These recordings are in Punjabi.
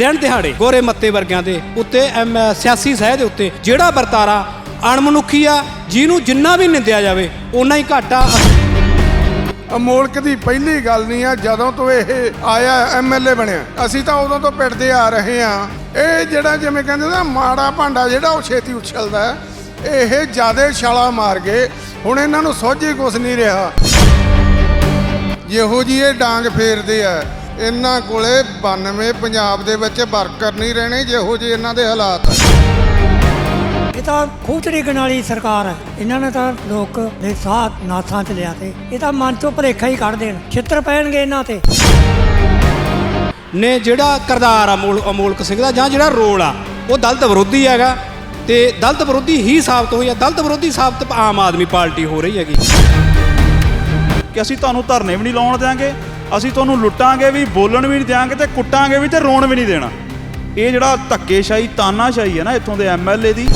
ਦਿਨ ਦਿਹਾੜੇ ਗੋਰੇ ਮੱਤੇ ਵਰਗਿਆਂ ਦੇ ਉੱਤੇ ਸਿਆਸੀ ਸਹਿ ਦੇ ਉੱਤੇ, ਜਿਹੜਾ ਵਰਤਾਰਾ ਅਣਮਨੁੱਖੀ ਆ, ਜਿਹਨੂੰ ਜਿੰਨਾ ਵੀ ਨਿੰਦਿਆ ਜਾਵੇ, ਓਨਾ ਹੀ ਘੱਟ ਅਮੋਲਕ ਦੀ ਪਹਿਲੀ ਗੱਲ ਨਹੀਂ ਆ, ਜਦੋਂ ਤੋਂ ਇਹ ਆਇਆ ਐਮਐਲਏ ਬਣਿਆ। ਅਸੀਂ ਤਾਂ ਉਦੋਂ ਤੋਂ ਪਿੱਟਦੇ ਆ ਰਹੇ ਆ। ਇਹ ਜਿਹੜਾ ਜਿਵੇਂ ਕਹਿੰਦੇ ਨਾ, ਮਾੜਾ ਭਾਂਡਾ ਜਿਹੜਾ ਉਹ ਛੇਤੀ ਉਛਲਦਾ ਇਹ ਜਿਆਦੇ ਛਾਲਾ ਮਾਰ ਗਏ ਹੁਣ ਇਹਨਾਂ ਨੂੰ ਸੋਝੀ ਕੁਛ ਨਹੀਂ ਰਿਹਾ। ਜਿਹੋ ਜੀ ਇਹ ਡਾਂਗ ਫੇਰਦੇ ਆ। ਇਹਨਾਂ ਕੋਲੇ 92 ਪੰਜਾਬ ਦੇ ਵਿੱਚ ਵਰਕਰ ਨਹੀਂ ਰਹਿਣੇ ਜਿਹੋ ਜੀ ਇਹਨਾਂ ਦੇ ਹਾਲਾਤ ਇਹ ਤਾਂ ਖੂਹ ਚੜੀਕਣ ਵਾਲੀ ਸਰਕਾਰ ਹੈ ਇਹਨਾਂ ਨੇ ਤਾਂ ਲੋਕ ਦੇ ਸਾਥ ਨਾਥਾਂ ਚ ਲਿਆ ਤੇ ਇਹ ਤਾਂ ਮਨ ਚੋਂ ਭੁਲੇਖਾ ਹੀ ਕੱਢ ਦੇਣ। ਛਿੱਤਰ ਪੈਣਗੇ ਇਹਨਾਂ ਤੇ। ਨੇ ਜਿਹੜਾ ਕਰਦਾਰ ਆ ਅਮੋਲ ਅਮੋਲਕ ਸਿੰਘ ਦਾ ਜਾਂ ਜਿਹੜਾ ਰੋਲ ਆ ਉਹ ਦਲਿਤ ਵਿਰੋਧੀ ਹੈਗਾ ਤੇ ਦਲਿਤ ਵਿਰੋਧੀ ਹੀ ਸਾਬਤ ਹੋਈ ਆ। ਦਲਿਤ ਵਿਰੋਧੀ ਸਾਬਤ ਆਮ ਆਦਮੀ ਪਾਰਟੀ ਹੋ ਰਹੀ ਹੈਗੀ। ਕਿ ਅਸੀਂ ਤੁਹਾਨੂੰ ਧਰਨੇ ਵੀ ਨਹੀਂ ਲਾਉਣ ਦਿਆਂਗੇ ਅਸੀਂ ਤੁਹਾਨੂੰ ਲੁੱਟਾਂਗੇ ਵੀ ਬੋਲਣ ਵੀ ਨਹੀਂ ਦਿਆਂਗੇ ਤੇ ਕੁੱਟਾਂਗੇ ਵੀ ਤੇ ਰੋਣ ਵੀ ਨਹੀਂ ਦੇਣਾ। ਇਹ ਜਿਹੜਾ ਧੱਕੇਸ਼ਾਹੀ ਤਾਨਾਸ਼ਾਹੀ ਹੈ ਨਾ ਇੱਥੋਂ ਦੇ ਐਮਐਲਏ ਦੀ।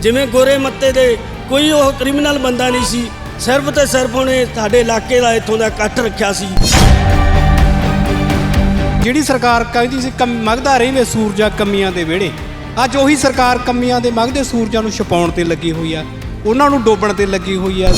ਜਿਵੇਂ ਗੋਰੇ ਮੱਤੇ ਦੇ ਕੋਈ ਉਹ ਕ੍ਰਿਮੀਨਲ ਬੰਦਾ ਨਹੀਂ ਸੀ ਸਿਰਫ ਤੇ ਸਿਰਫ ਉਹਨੇ ਸਾਡੇ ਇਲਾਕੇ ਦਾ ਇੱਥੋਂ ਦਾ ਇਕੱਠ ਰੱਖਿਆ ਸੀ। ਜਿਹੜੀ ਸਰਕਾਰ ਕਹਿੰਦੀ ਸੀ ਕਮ ਮਗਦਾ ਰਹੀਵੇ ਸੂਰਜਾ ਕਮੀਆਂ ਦੇ ਵਿਹੜੇ ਅੱਜ ਉਹੀ ਸਰਕਾਰ ਕਮੀਆਂ ਦੇ ਮਗਦੇ ਸੂਰਜਾਂ ਨੂੰ ਛਪਾਉਣ ਤੇ ਲੱਗੀ ਹੋਈ ਆ ਉਹਨਾਂ ਨੂੰ ਡੋਬਣ ਤੇ ਲੱਗੀ ਹੋਈ ਆ।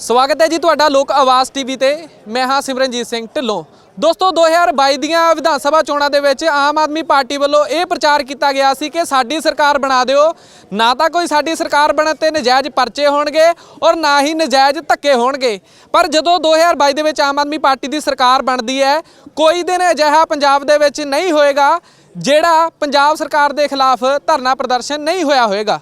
ਸਵਾਗਤ ਹੈ ਜੀ ਤੁਹਾਡਾ ਲੋਕ ਆਵਾਜ਼ ਟੀਵੀ ਤੇ। ਮੈਂ ਹਾਂ ਸਿਮਰਨਜੀਤ ਸਿੰਘ ਢਿੱਲੋਂ। ਦੋਸਤੋ 2022 ਦੀਆਂ ਵਿਧਾਨ ਸਭਾ ਚੋਣਾਂ ਦੇ ਵਿੱਚ ਆਮ ਆਦਮੀ ਪਾਰਟੀ ਵੱਲੋਂ ਇਹ ਪ੍ਰਚਾਰ ਕੀਤਾ ਗਿਆ ਸੀ ਕਿ ਸਾਡੀ ਸਰਕਾਰ ਬਣਾ ਦਿਓ। ਨਾ ਤਾਂ ਕੋਈ ਸਾਡੀ ਸਰਕਾਰ ਬਣਨ ਤੇ ਨਜਾਇਜ਼ ਪਰਚੇ ਹੋਣਗੇ ਔਰ ਨਾ ਹੀ ਨਜਾਇਜ਼ ਧੱਕੇ ਹੋਣਗੇ। ਪਰ ਜਦੋਂ 2022 ਦੇ ਵਿੱਚ ਆਮ ਆਦਮੀ ਪਾਰਟੀ ਦੀ ਸਰਕਾਰ ਬਣਦੀ ਹੈ, ਕੋਈ ਦਿਨ ਅਜਿਹਾ ਪੰਜਾਬ ਦੇ ਵਿੱਚ ਨਹੀਂ ਹੋਏਗਾ, ਜਿਹੜਾ ਪੰਜਾਬ ਸਰਕਾਰ ਦੇ ਖਿਲਾਫ ਧਰਨਾ ਪ੍ਰਦਰਸ਼ਨ ਨਹੀਂ ਹੋਇਆ ਹੋਏਗਾ।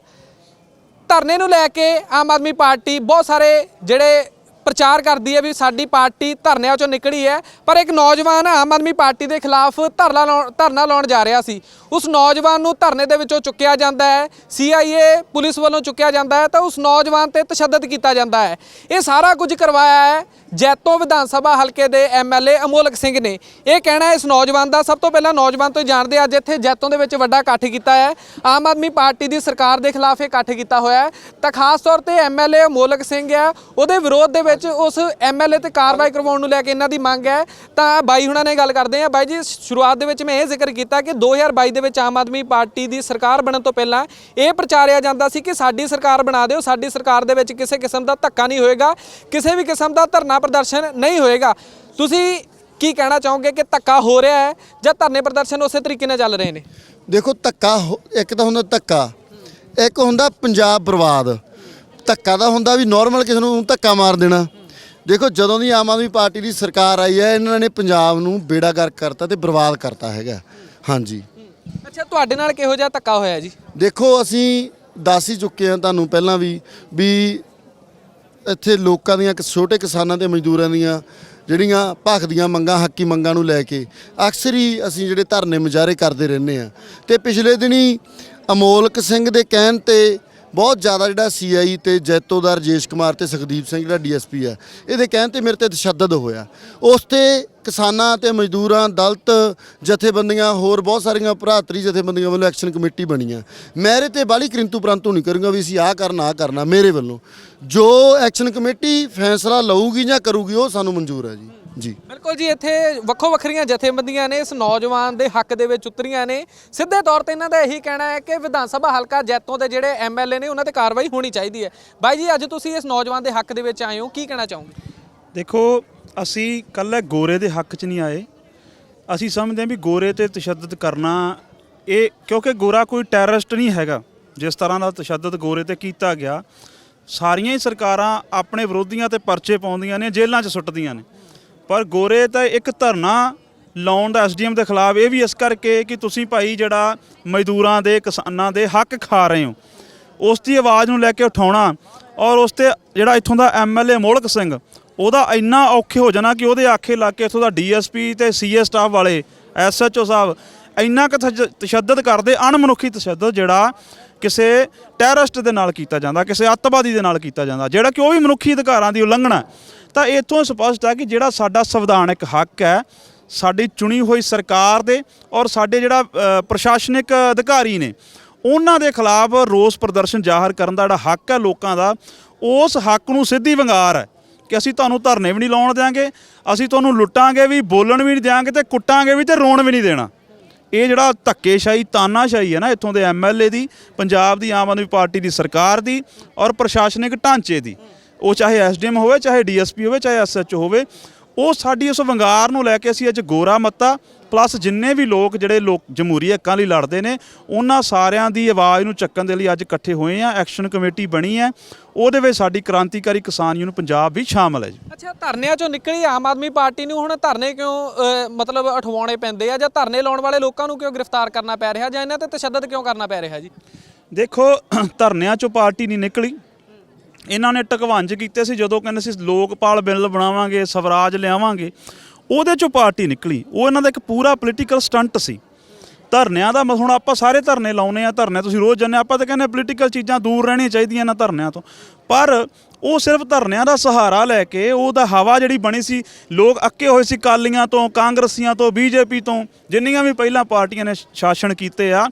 ਧਰਨੇ ਨੂੰ ਲੈ ਕੇ ਆਮ ਆਦਮੀ ਪਾਰਟੀ ਬਹੁਤ ਸਾਰੇ ਜਿਹੜੇ ਪ੍ਰਚਾਰ ਕਰਦੀ ਹੈ ਵੀ ਸਾਡੀ ਪਾਰਟੀ ਧਰਨਿਆਂ ਚੋਂ ਨਿਕਲੀ ਹੈ, ਪਰ ਇੱਕ ਨੌਜਵਾਨ ਆਮ ਆਦਮੀ ਪਾਰਟੀ ਦੇ ਖਿਲਾਫ ਧਰਨਾ ਲਾਉਣ ਧਰਨਾ ਲਾਉਣ ਜਾ ਰਿਹਾ ਸੀ। ਉਸ ਨੌਜਵਾਨ ਨੂੰ ਧਰਨੇ ਦੇ ਵਿੱਚੋਂ ਚੁੱਕਿਆ ਜਾਂਦਾ ਹੈ ਸੀਆਈਏ ਪੁਲਿਸ ਵੱਲੋਂ ਚੁੱਕਿਆ ਜਾਂਦਾ ਹੈ, ਤਾਂ ਉਸ ਨੌਜਵਾਨ ਤੇ ਤਸ਼ੱਦਦ ਕੀਤਾ ਜਾਂਦਾ ਹੈ। ਇਹ ਸਾਰਾ ਕੁਝ ਕਰਵਾਇਆ ਹੈ ਜੈਤੋ ਵਿਧਾਨ ਸਭਾ ਹਲਕੇ ਦੇ ਐਮਐਲਏ ਅਮੋਲਕ ਸਿੰਘ ਨੇ ਇਹ ਕਹਿਣਾ ਇਸ ਨੌਜਵਾਨ ਦਾ ਸਭ ਤੋਂ ਪਹਿਲਾਂ ਨੌਜਵਾਨ ਤੋਂ ਜਾਣਦੇ ਹਾਂ ਅੱਜ ਇੱਥੇ ਜੈਤੋ ਦੇ ਵਿੱਚ ਵੱਡਾ ਇਕੱਠ ਕੀਤਾ ਹੈ। ਆਮ ਆਦਮੀ ਪਾਰਟੀ ਦੀ ਸਰਕਾਰ ਦੇ ਖਿਲਾਫ ਇਹ ਇਕੱਠ ਕੀਤਾ ਹੋਇਆ ਹੈ। ਤਾਂ ਖਾਸ ਤੌਰ ਤੇ ਐਮਐਲਏ ਅਮੋਲਕ ਸਿੰਘ ਹੈ ਉਹਦੇ ਵਿਰੋਧ ਦੇ ਵਿੱਚ ਉਸ ਐਮਐਲਏ ਤੇ ਕਾਰਵਾਈ ਕਰਵਾਉਣ ਨੂੰ ਲੈ ਕੇ ਇਹਨਾਂ ਦੀ ਮੰਗ ਹੈ। ਤਾਂ ਬਾਈ ਹੁਣਾਂ ਨੇ ਗੱਲ ਕਰਦੇ ਆ। ਬਾਈ ਜੀ, ਸ਼ੁਰੂਆਤ ਦੇ ਵਿੱਚ ਮੈਂ ਇਹ ਜ਼ਿਕਰ ਕੀਤਾ ਕਿ 2022 ਦੇ ਵਿੱਚ ਆਮ ਆਦਮੀ ਪਾਰਟੀ ਦੀ ਸਰਕਾਰ ਬਣਨ ਤੋਂ ਪਹਿਲਾਂ ਇਹ ਪ੍ਰਚਾਰਿਆ ਜਾਂਦਾ ਸੀ ਕਿ ਸਾਡੀ ਸਰਕਾਰ ਬਣਾ ਦਿਓ, ਸਾਡੀ ਸਰਕਾਰ ਦੇ ਵਿੱਚ ਕਿਸੇ ਕਿਸਮ ਦਾ ਧੱਕਾ ਨਹੀਂ ਹੋਏਗਾ। ਕਿਸੇ ਵੀ ਕਿਸਮ ਦਾ ਧਰਨਾ ਪ੍ਰਦਰਸ਼ਨ ਨਹੀਂ ਹੋਏਗਾ। ਤੁਸੀਂ ਕੀ ਕਹਿਣਾ ਚਾਹੋਗੇ ਕਿ ਧੱਕਾ ਹੋ ਰਿਹਾ ਹੈ ਜਾਂ ਧਰਨੇ ਪ੍ਰਦਰਸ਼ਨ ਉਸੇ ਤਰੀਕੇ ਨਾਲ ਚੱਲ ਰਹੇ ਨੇ? ਦੇਖੋ ਧੱਕਾ ਹੋ- ਇੱਕ ਤਾਂ ਹੁੰਦਾ ਧੱਕਾ ਇੱਕ ਹੁੰਦਾ ਪੰਜਾਬ ਬਰਬਾਦ। ਧੱਕਾ ਤਾਂ ਹੁੰਦਾ ਵੀ ਨਾਰਮਲ ਕਿਸੇ ਨੂੰ ਧੱਕਾ ਮਾਰ ਦੇਣਾ। ਦੇਖੋ ਜਦੋਂ ਦੀ ਆਮ ਆਦਮੀ ਪਾਰਟੀ ਦੀ ਸਰਕਾਰ ਆਈ ਹੈ ਇਹਨਾਂ ਨੇ ਪੰਜਾਬ ਨੂੰ ਬੇੜਾ ਗਰਕ ਕਰਤਾ ਤੇ ਬਰਬਾਦ ਕਰਤਾ ਹੈਗਾ। ਹਾਂਜੀ। ਅੱਛਾ ਤੁਹਾਡੇ ਨਾਲ ਕਿਹੋ ਜਿਹਾ ਧੱਕਾ ਹੋਇਆ ਜੀ? ਦੇਖੋ ਅਸੀਂ ਦੱਸ ਹੀ ਚੁੱਕੇ ਹਾਂ ਤੁਹਾਨੂੰ ਪਹਿਲਾਂ ਵੀ ਵੀ ਇੱਥੇ ਲੋਕਾਂ ਦੀਆਂ ਛੋਟੇ ਕਿਸਾਨਾਂ ਤੇ ਮਜ਼ਦੂਰਾਂ ਦੀਆਂ ਜਿਹੜੀਆਂ ਭਖਦੀਆਂ ਮੰਗਾਂ, ਹੱਕੀ ਮੰਗਾਂ ਨੂੰ ਲੈ ਕੇ ਅਕਸਰ ਹੀ ਅਸੀਂ ਜਿਹੜੇ ਧਰਨੇ ਮੁਜ਼ਾਹਰੇ ਕਰਦੇ ਰਹਿੰਦੇ ਆ ਤੇ ਪਿਛਲੇ ਦਿਨੀ ਅਮੋਲਕ ਸਿੰਘ ਦੇ ਕਹਿਣ ਤੇ ਬਹੁਤ ਜ਼ਿਆਦਾ ਜਿਹੜਾ ਸੀਆਈ ਤੇ ਜੈਤੋ ਦਾ ਰਜੇਸ਼ ਕੁਮਾਰ ਤੇ ਸੁਖਦੀਪ ਸਿੰਘ, ਜਿਹੜਾ ਡੀਐਸਪੀ ਆ ਇਹਦੇ ਕਹਿਣ ਤੇ ਮੇਰੇ ਤੇ ਤਸ਼ੱਦਦ ਹੋਇਆ। ਉਸ ਤੇ ਕਿਸਾਨਾਂ ਤੇ ਮਜ਼ਦੂਰਾਂ ਦਲਿਤ ਜਥੇਬੰਦੀਆਂ ਹੋਰ ਬਹੁਤ ਸਾਰੀਆਂ ਭਰਾਤਰੀ ਜਥੇਬੰਦੀਆਂ ਵੱਲੋਂ ਐਕਸ਼ਨ ਕਮੇਟੀ ਬਣੀਆਂ ਮੇਰੇ ਤੇ ਬਾਲੀ ਕਿੰਤੂ ਪ੍ਰੰਤੂ ਨਹੀਂ ਕਰੂੰਗਾ ਵੀ ਅਸੀਂ ਆਹ ਕਰਨਾ ਆਹ ਕਰਨਾ ਮੇਰੇ ਵੱਲੋਂ। ਜੋ ਐਕਸ਼ਨ ਕਮੇਟੀ ਫੈਸਲਾ ਲਊਗੀ ਜਾਂ ਕਰੂਗੀ ਉਹ ਸਾਨੂੰ ਮਨਜ਼ੂਰ ਹੈ ਜੀ। ਜੀ। ਬਿਲਕੁਲ ਜੀ ਇੱਥੇ ਵੱਖੋ ਵੱਖਰੀਆਂ ਜਥੇਬੰਦੀਆਂ ਨੇ ਇਸ ਨੌਜਵਾਨ ਦੇ ਹੱਕ ਦੇ ਵਿੱਚ ਉਤਰੀਆਂ ਨੇ। ਸਿੱਧੇ ਤੌਰ ਤੇ ਇਹਨਾਂ ਦਾ ਇਹੀ ਕਹਿਣਾ ਹੈ ਕਿ ਵਿਧਾਨ ਸਭਾ ਹਲਕਾ ਜੈਤੋਂ ਦੇ ਜਿਹੜੇ ਐਮਐਲਏ ਨੇ ਉਹਨਾਂ ਤੇ ਕਾਰਵਾਈ ਹੋਣੀ ਚਾਹੀਦੀ ਹੈ। ਬਾਈ ਜੀ ਅੱਜ ਤੁਸੀਂ ਇਸ ਨੌਜਵਾਨ ਦੇ ਹੱਕ ਦੇ ਵਿੱਚ ਆਏ ਹੋ ਕੀ ਕਹਿਣਾ ਚਾਹੋਗੇ? ਦੇਖੋ ਅਸੀਂ ਕੱਲੇ ਗੋਰੇ ਦੇ ਹੱਕ 'ਚ ਨਹੀਂ ਆਏ। ਅਸੀਂ ਸਮਝਦੇ ਹਾਂ ਵੀ ਗੋਰੇ ਤੇ ਤਸ਼ੱਦਦ ਕਰਨਾ ਇਹ ਕਿਉਂਕਿ ਗੋਰਾ ਕੋਈ ਟੈਰਰਿਸਟ ਨਹੀਂ ਹੈਗਾ। ਜਿਸ ਤਰ੍ਹਾਂ ਦਾ ਤਸ਼ੱਦਦ ਗੋਰੇ ਤੇ ਕੀਤਾ ਗਿਆ, ਸਾਰੀਆਂ ਹੀ ਸਰਕਾਰਾਂ ਆਪਣੇ ਵਿਰੋਧੀਆਂ ਤੇ ਪਰਚੇ ਪਾਉਂਦੀਆਂ ਨੇ, ਜੇਲ੍ਹਾਂ 'ਚ ਸੁੱਟਦੀਆਂ ਨੇ। ਪਰ ਗੋਰੇ ਤਾਂ ਇੱਕ ਧਰਨਾ ਲਾਉਣ ਦਾ ਐਸਡੀਐਮ ਦੇ ਖਿਲਾਫ ਇਹ ਵੀ ਇਸ ਕਰਕੇ ਕਿ ਤੁਸੀਂ ਭਾਈ ਜਿਹੜਾ ਮਜ਼ਦੂਰਾਂ ਦੇ, ਕਿਸਾਨਾਂ ਦੇ ਹੱਕ ਖਾ ਰਹੇ ਹੋ। ਉਸ ਦੀ ਆਵਾਜ਼ ਨੂੰ ਲੈ ਕੇ ਉਠਾਉਣਾ ਔਰ ਉਸ ਤੇ ਜਿਹੜਾ ਇੱਥੋਂ ਦਾ ਐਮਐਲਏ ਮੋਲਕ ਸਿੰਘ ਉਹਦਾ ਇੰਨਾ ਔਖੇ ਹੋ ਜਾਣਾ ਕਿ ਉਹਦੇ ਆਖੇ ਲਾ ਕੇ ਇੱਥੋਂ ਦਾ ਡੀਐਸਪੀ ਤੇ ਸੀਏ ਸਟਾਫ ਵਾਲੇ, ਐਸਐਚਓ ਸਾਹਿਬ, ਇੰਨਾ ਕੁ ਤਜ- ਤਸ਼ੱਦਦ ਕਰਦੇ, ਅਣਮਨੁੱਖੀ ਤਸ਼ੱਦਦ ਜਿਹੜਾ ਕਿਸੇ ਟੈਰਰਿਸਟ ਦੇ ਨਾਲ ਕੀਤਾ ਜਾਂਦਾ, ਕਿਸੇ ਅੱਤਵਾਦੀ ਦੇ ਨਾਲ ਕੀਤਾ ਜਾਂਦਾ, ਜਿਹੜਾ ਕਿ ਉਹ ਵੀ ਮਨੁੱਖੀ ਅਧਿਕਾਰਾਂ ਦੀ ਉਲੰਘਣਾ ਹੈ। ਤਾਂ ਇਥੋਂ ਸਪਸ਼ਟ ਹੈ ਕਿ ਜਿਹੜਾ ਸਾਡਾ ਸੰਵਿਧਾਨਕ ਹੱਕ ਹੈ, ਸਾਡੀ ਚੁਣੀ ਹੋਈ ਸਰਕਾਰ ਦੇ ਔਰ ਸਾਡੇ ਜਿਹੜਾ ਪ੍ਰਸ਼ਾਸਨਿਕ ਅਧਿਕਾਰੀ ਨੇ, ਉਹਨਾਂ ਦੇ ਖਿਲਾਫ ਰੋਸ ਪ੍ਰਦਰਸ਼ਨ ਜ਼ਾਹਰ ਕਰਨ ਦਾ ਜਿਹੜਾ ਹੱਕ ਹੈ ਲੋਕਾਂ ਦਾ, ਉਸ ਹੱਕ ਨੂੰ ਸਿੱਧੀ ਵੰਗਾਰ ਹੈ ਕਿ ਅਸੀਂ ਤੁਹਾਨੂੰ ਧਰਨੇ ਵੀ ਨਹੀਂ ਲਾਉਣ ਦਿਆਂਗੇ, ਅਸੀਂ ਤੁਹਾਨੂੰ ਲੁੱਟਾਂਗੇ ਵੀ, ਬੋਲਣ ਵੀ ਨਹੀਂ ਦਿਆਂਗੇ ਤੇ ਕੁੱਟਾਂਗੇ ਵੀ ਤੇ ਰੋਣ ਵੀ ਨਹੀਂ ਦੇਣਾ। ਇਹ ਜਿਹੜਾ ਧੱਕੇਸ਼ਾਹੀ, ਤਾਨਾਸ਼ਾਹੀ ਹੈ ਨਾ ਇੱਥੋਂ ਦੇ ਐਮਐਲਏ ਦੀ, ਪੰਜਾਬ ਦੀ, ਆਮ ਆਦਮੀ ਪਾਰਟੀ ਦੀ ਸਰਕਾਰ ਦੀ ਔਰ ਪ੍ਰਸ਼ਾਸਨਿਕ ਢਾਂਚੇ ਦੀ। ਉਹ ਚਾਹੇ ਐਸਡੀਐਮ ਹੋਵੇ, ਚਾਹੇ ਡੀਐਸਪੀ ਹੋਵੇ, ਚਾਹੇ ਐਸਐਚਓ ਹੋਵੇ, ਉਹ ਸਾਡੀ ਉਸ ਵੰਗਾਰ ਨੂੰ ਲੈ ਕੇ ਅਸੀਂ ਅੱਜ ਗੋਰਾ ਮੱਤਾ ਪਲੱਸ ਜਿੰਨੇ ਵੀ ਲੋਕ ਜਿਹੜੇ ਲੋਕ ਜਮਹੂਰੀ ਹੱਕਾਂ ਲਈ ਲੜਦੇ ਨੇ ਉਹਨਾਂ ਸਾਰਿਆਂ ਦੀ ਆਵਾਜ਼ ਨੂੰ ਚੱਕਣ ਦੇ ਲਈ ਅੱਜ ਇਕੱਠੇ ਹੋਏ ਆ ਐਕਸ਼ਨ ਕਮੇਟੀ ਬਣੀ ਹੈ। ਉਹਦੇ ਵਿੱਚ ਸਾਡੀ ਕ੍ਰਾਂਤੀਕਾਰੀ ਕਿਸਾਨ ਯੂਨੀਅਨ ਪੰਜਾਬ ਵੀ ਸ਼ਾਮਲ ਹੈ ਜੀ। ਅੱਛਾ ਧਰਨਿਆਂ ਚੋਂ ਨਿਕਲੀ ਆਮ ਆਦਮੀ ਪਾਰਟੀ ਨੂੰ ਹੁਣ ਧਰਨੇ ਕਿਉਂ ਮਤਲਬ ਉਠਵਾਉਣੇ ਪੈਂਦੇ ਆ ਜਾਂ ਧਰਨੇ ਲਾਉਣ ਵਾਲੇ ਲੋਕਾਂ ਨੂੰ ਕਿਉਂ ਗ੍ਰਿਫਤਾਰ ਕਰਨਾ ਪੈ ਰਿਹਾ ਜਾਂ ਇਹਨਾਂ ਤੇ ਤਸ਼ੱਦਦ ਕਿਉਂ ਕਰਨਾ ਪੈ ਰਿਹਾ ਜੀ? ਦੇਖੋ ਧਰਨਿਆਂ ਚੋਂ ਪਾਰਟੀ ਨਹੀਂ ਨਿਕਲੀ। ਇਹਨਾਂ ਨੇ ਟਕਵੰਜ ਕੀਤੇ ਸੀ ਜਦੋਂ ਕਹਿੰਦੇ ਸੀ ਲੋਕਪਾਲ ਬਿੱਲ ਬਣਾਵਾਂਗੇ ਸਵਰਾਜ ਲਿਆਵਾਂਗੇ। ਉਹਦੇ ਚੋਂ ਪਾਰਟੀ ਨਿਕਲੀ। ਉਹ ਇਹਨਾਂ ਦਾ ਇੱਕ ਪੂਰਾ ਪੋਲੀਟੀਕਲ ਸਟੰਟ ਸੀ। ਧਰਨਿਆਂ ਦਾ ਮ- ਹੁਣ ਆਪਾਂ ਸਾਰੇ ਧਰਨੇ ਲਾਉਨੇ ਆ, ਧਰਨੇ ਤੁਸੀਂ ਰੋਜ਼ ਜੰਨੇ ਆਪਾਂ ਤਾਂ ਕਹਿੰਦੇ ਪੋਲੀਟੀਕਲ ਚੀਜ਼ਾਂ ਦੂਰ ਰਹਿਣੀਆਂ ਚਾਹੀਦੀਆਂ ਇਹਨਾਂ ਧਰਨਿਆਂ ਤੋਂ। ਪਰ ਉਹ ਸਿਰਫ ਧਰਨਿਆਂ ਦਾ ਸਹਾਰਾ ਲੈ ਕੇ ਉਹਦਾ ਹਵਾ ਜਿਹੜੀ ਬਣੀ ਸੀ, ਲੋਕ ਅੱਕੇ ਹੋਏ ਸੀ ਕਾਲੀਆਂ ਤੋਂ, ਕਾਂਗਰਸੀਆਂ ਤੋਂ, ਬੀਜੇਪੀ ਤੋਂ, ਜਿੰਨੀਆਂ ਵੀ ਪਹਿਲਾਂ ਪਾਰਟੀਆਂ ਨੇ ਸ਼ਾਸਨ ਕੀਤੇ ਆ,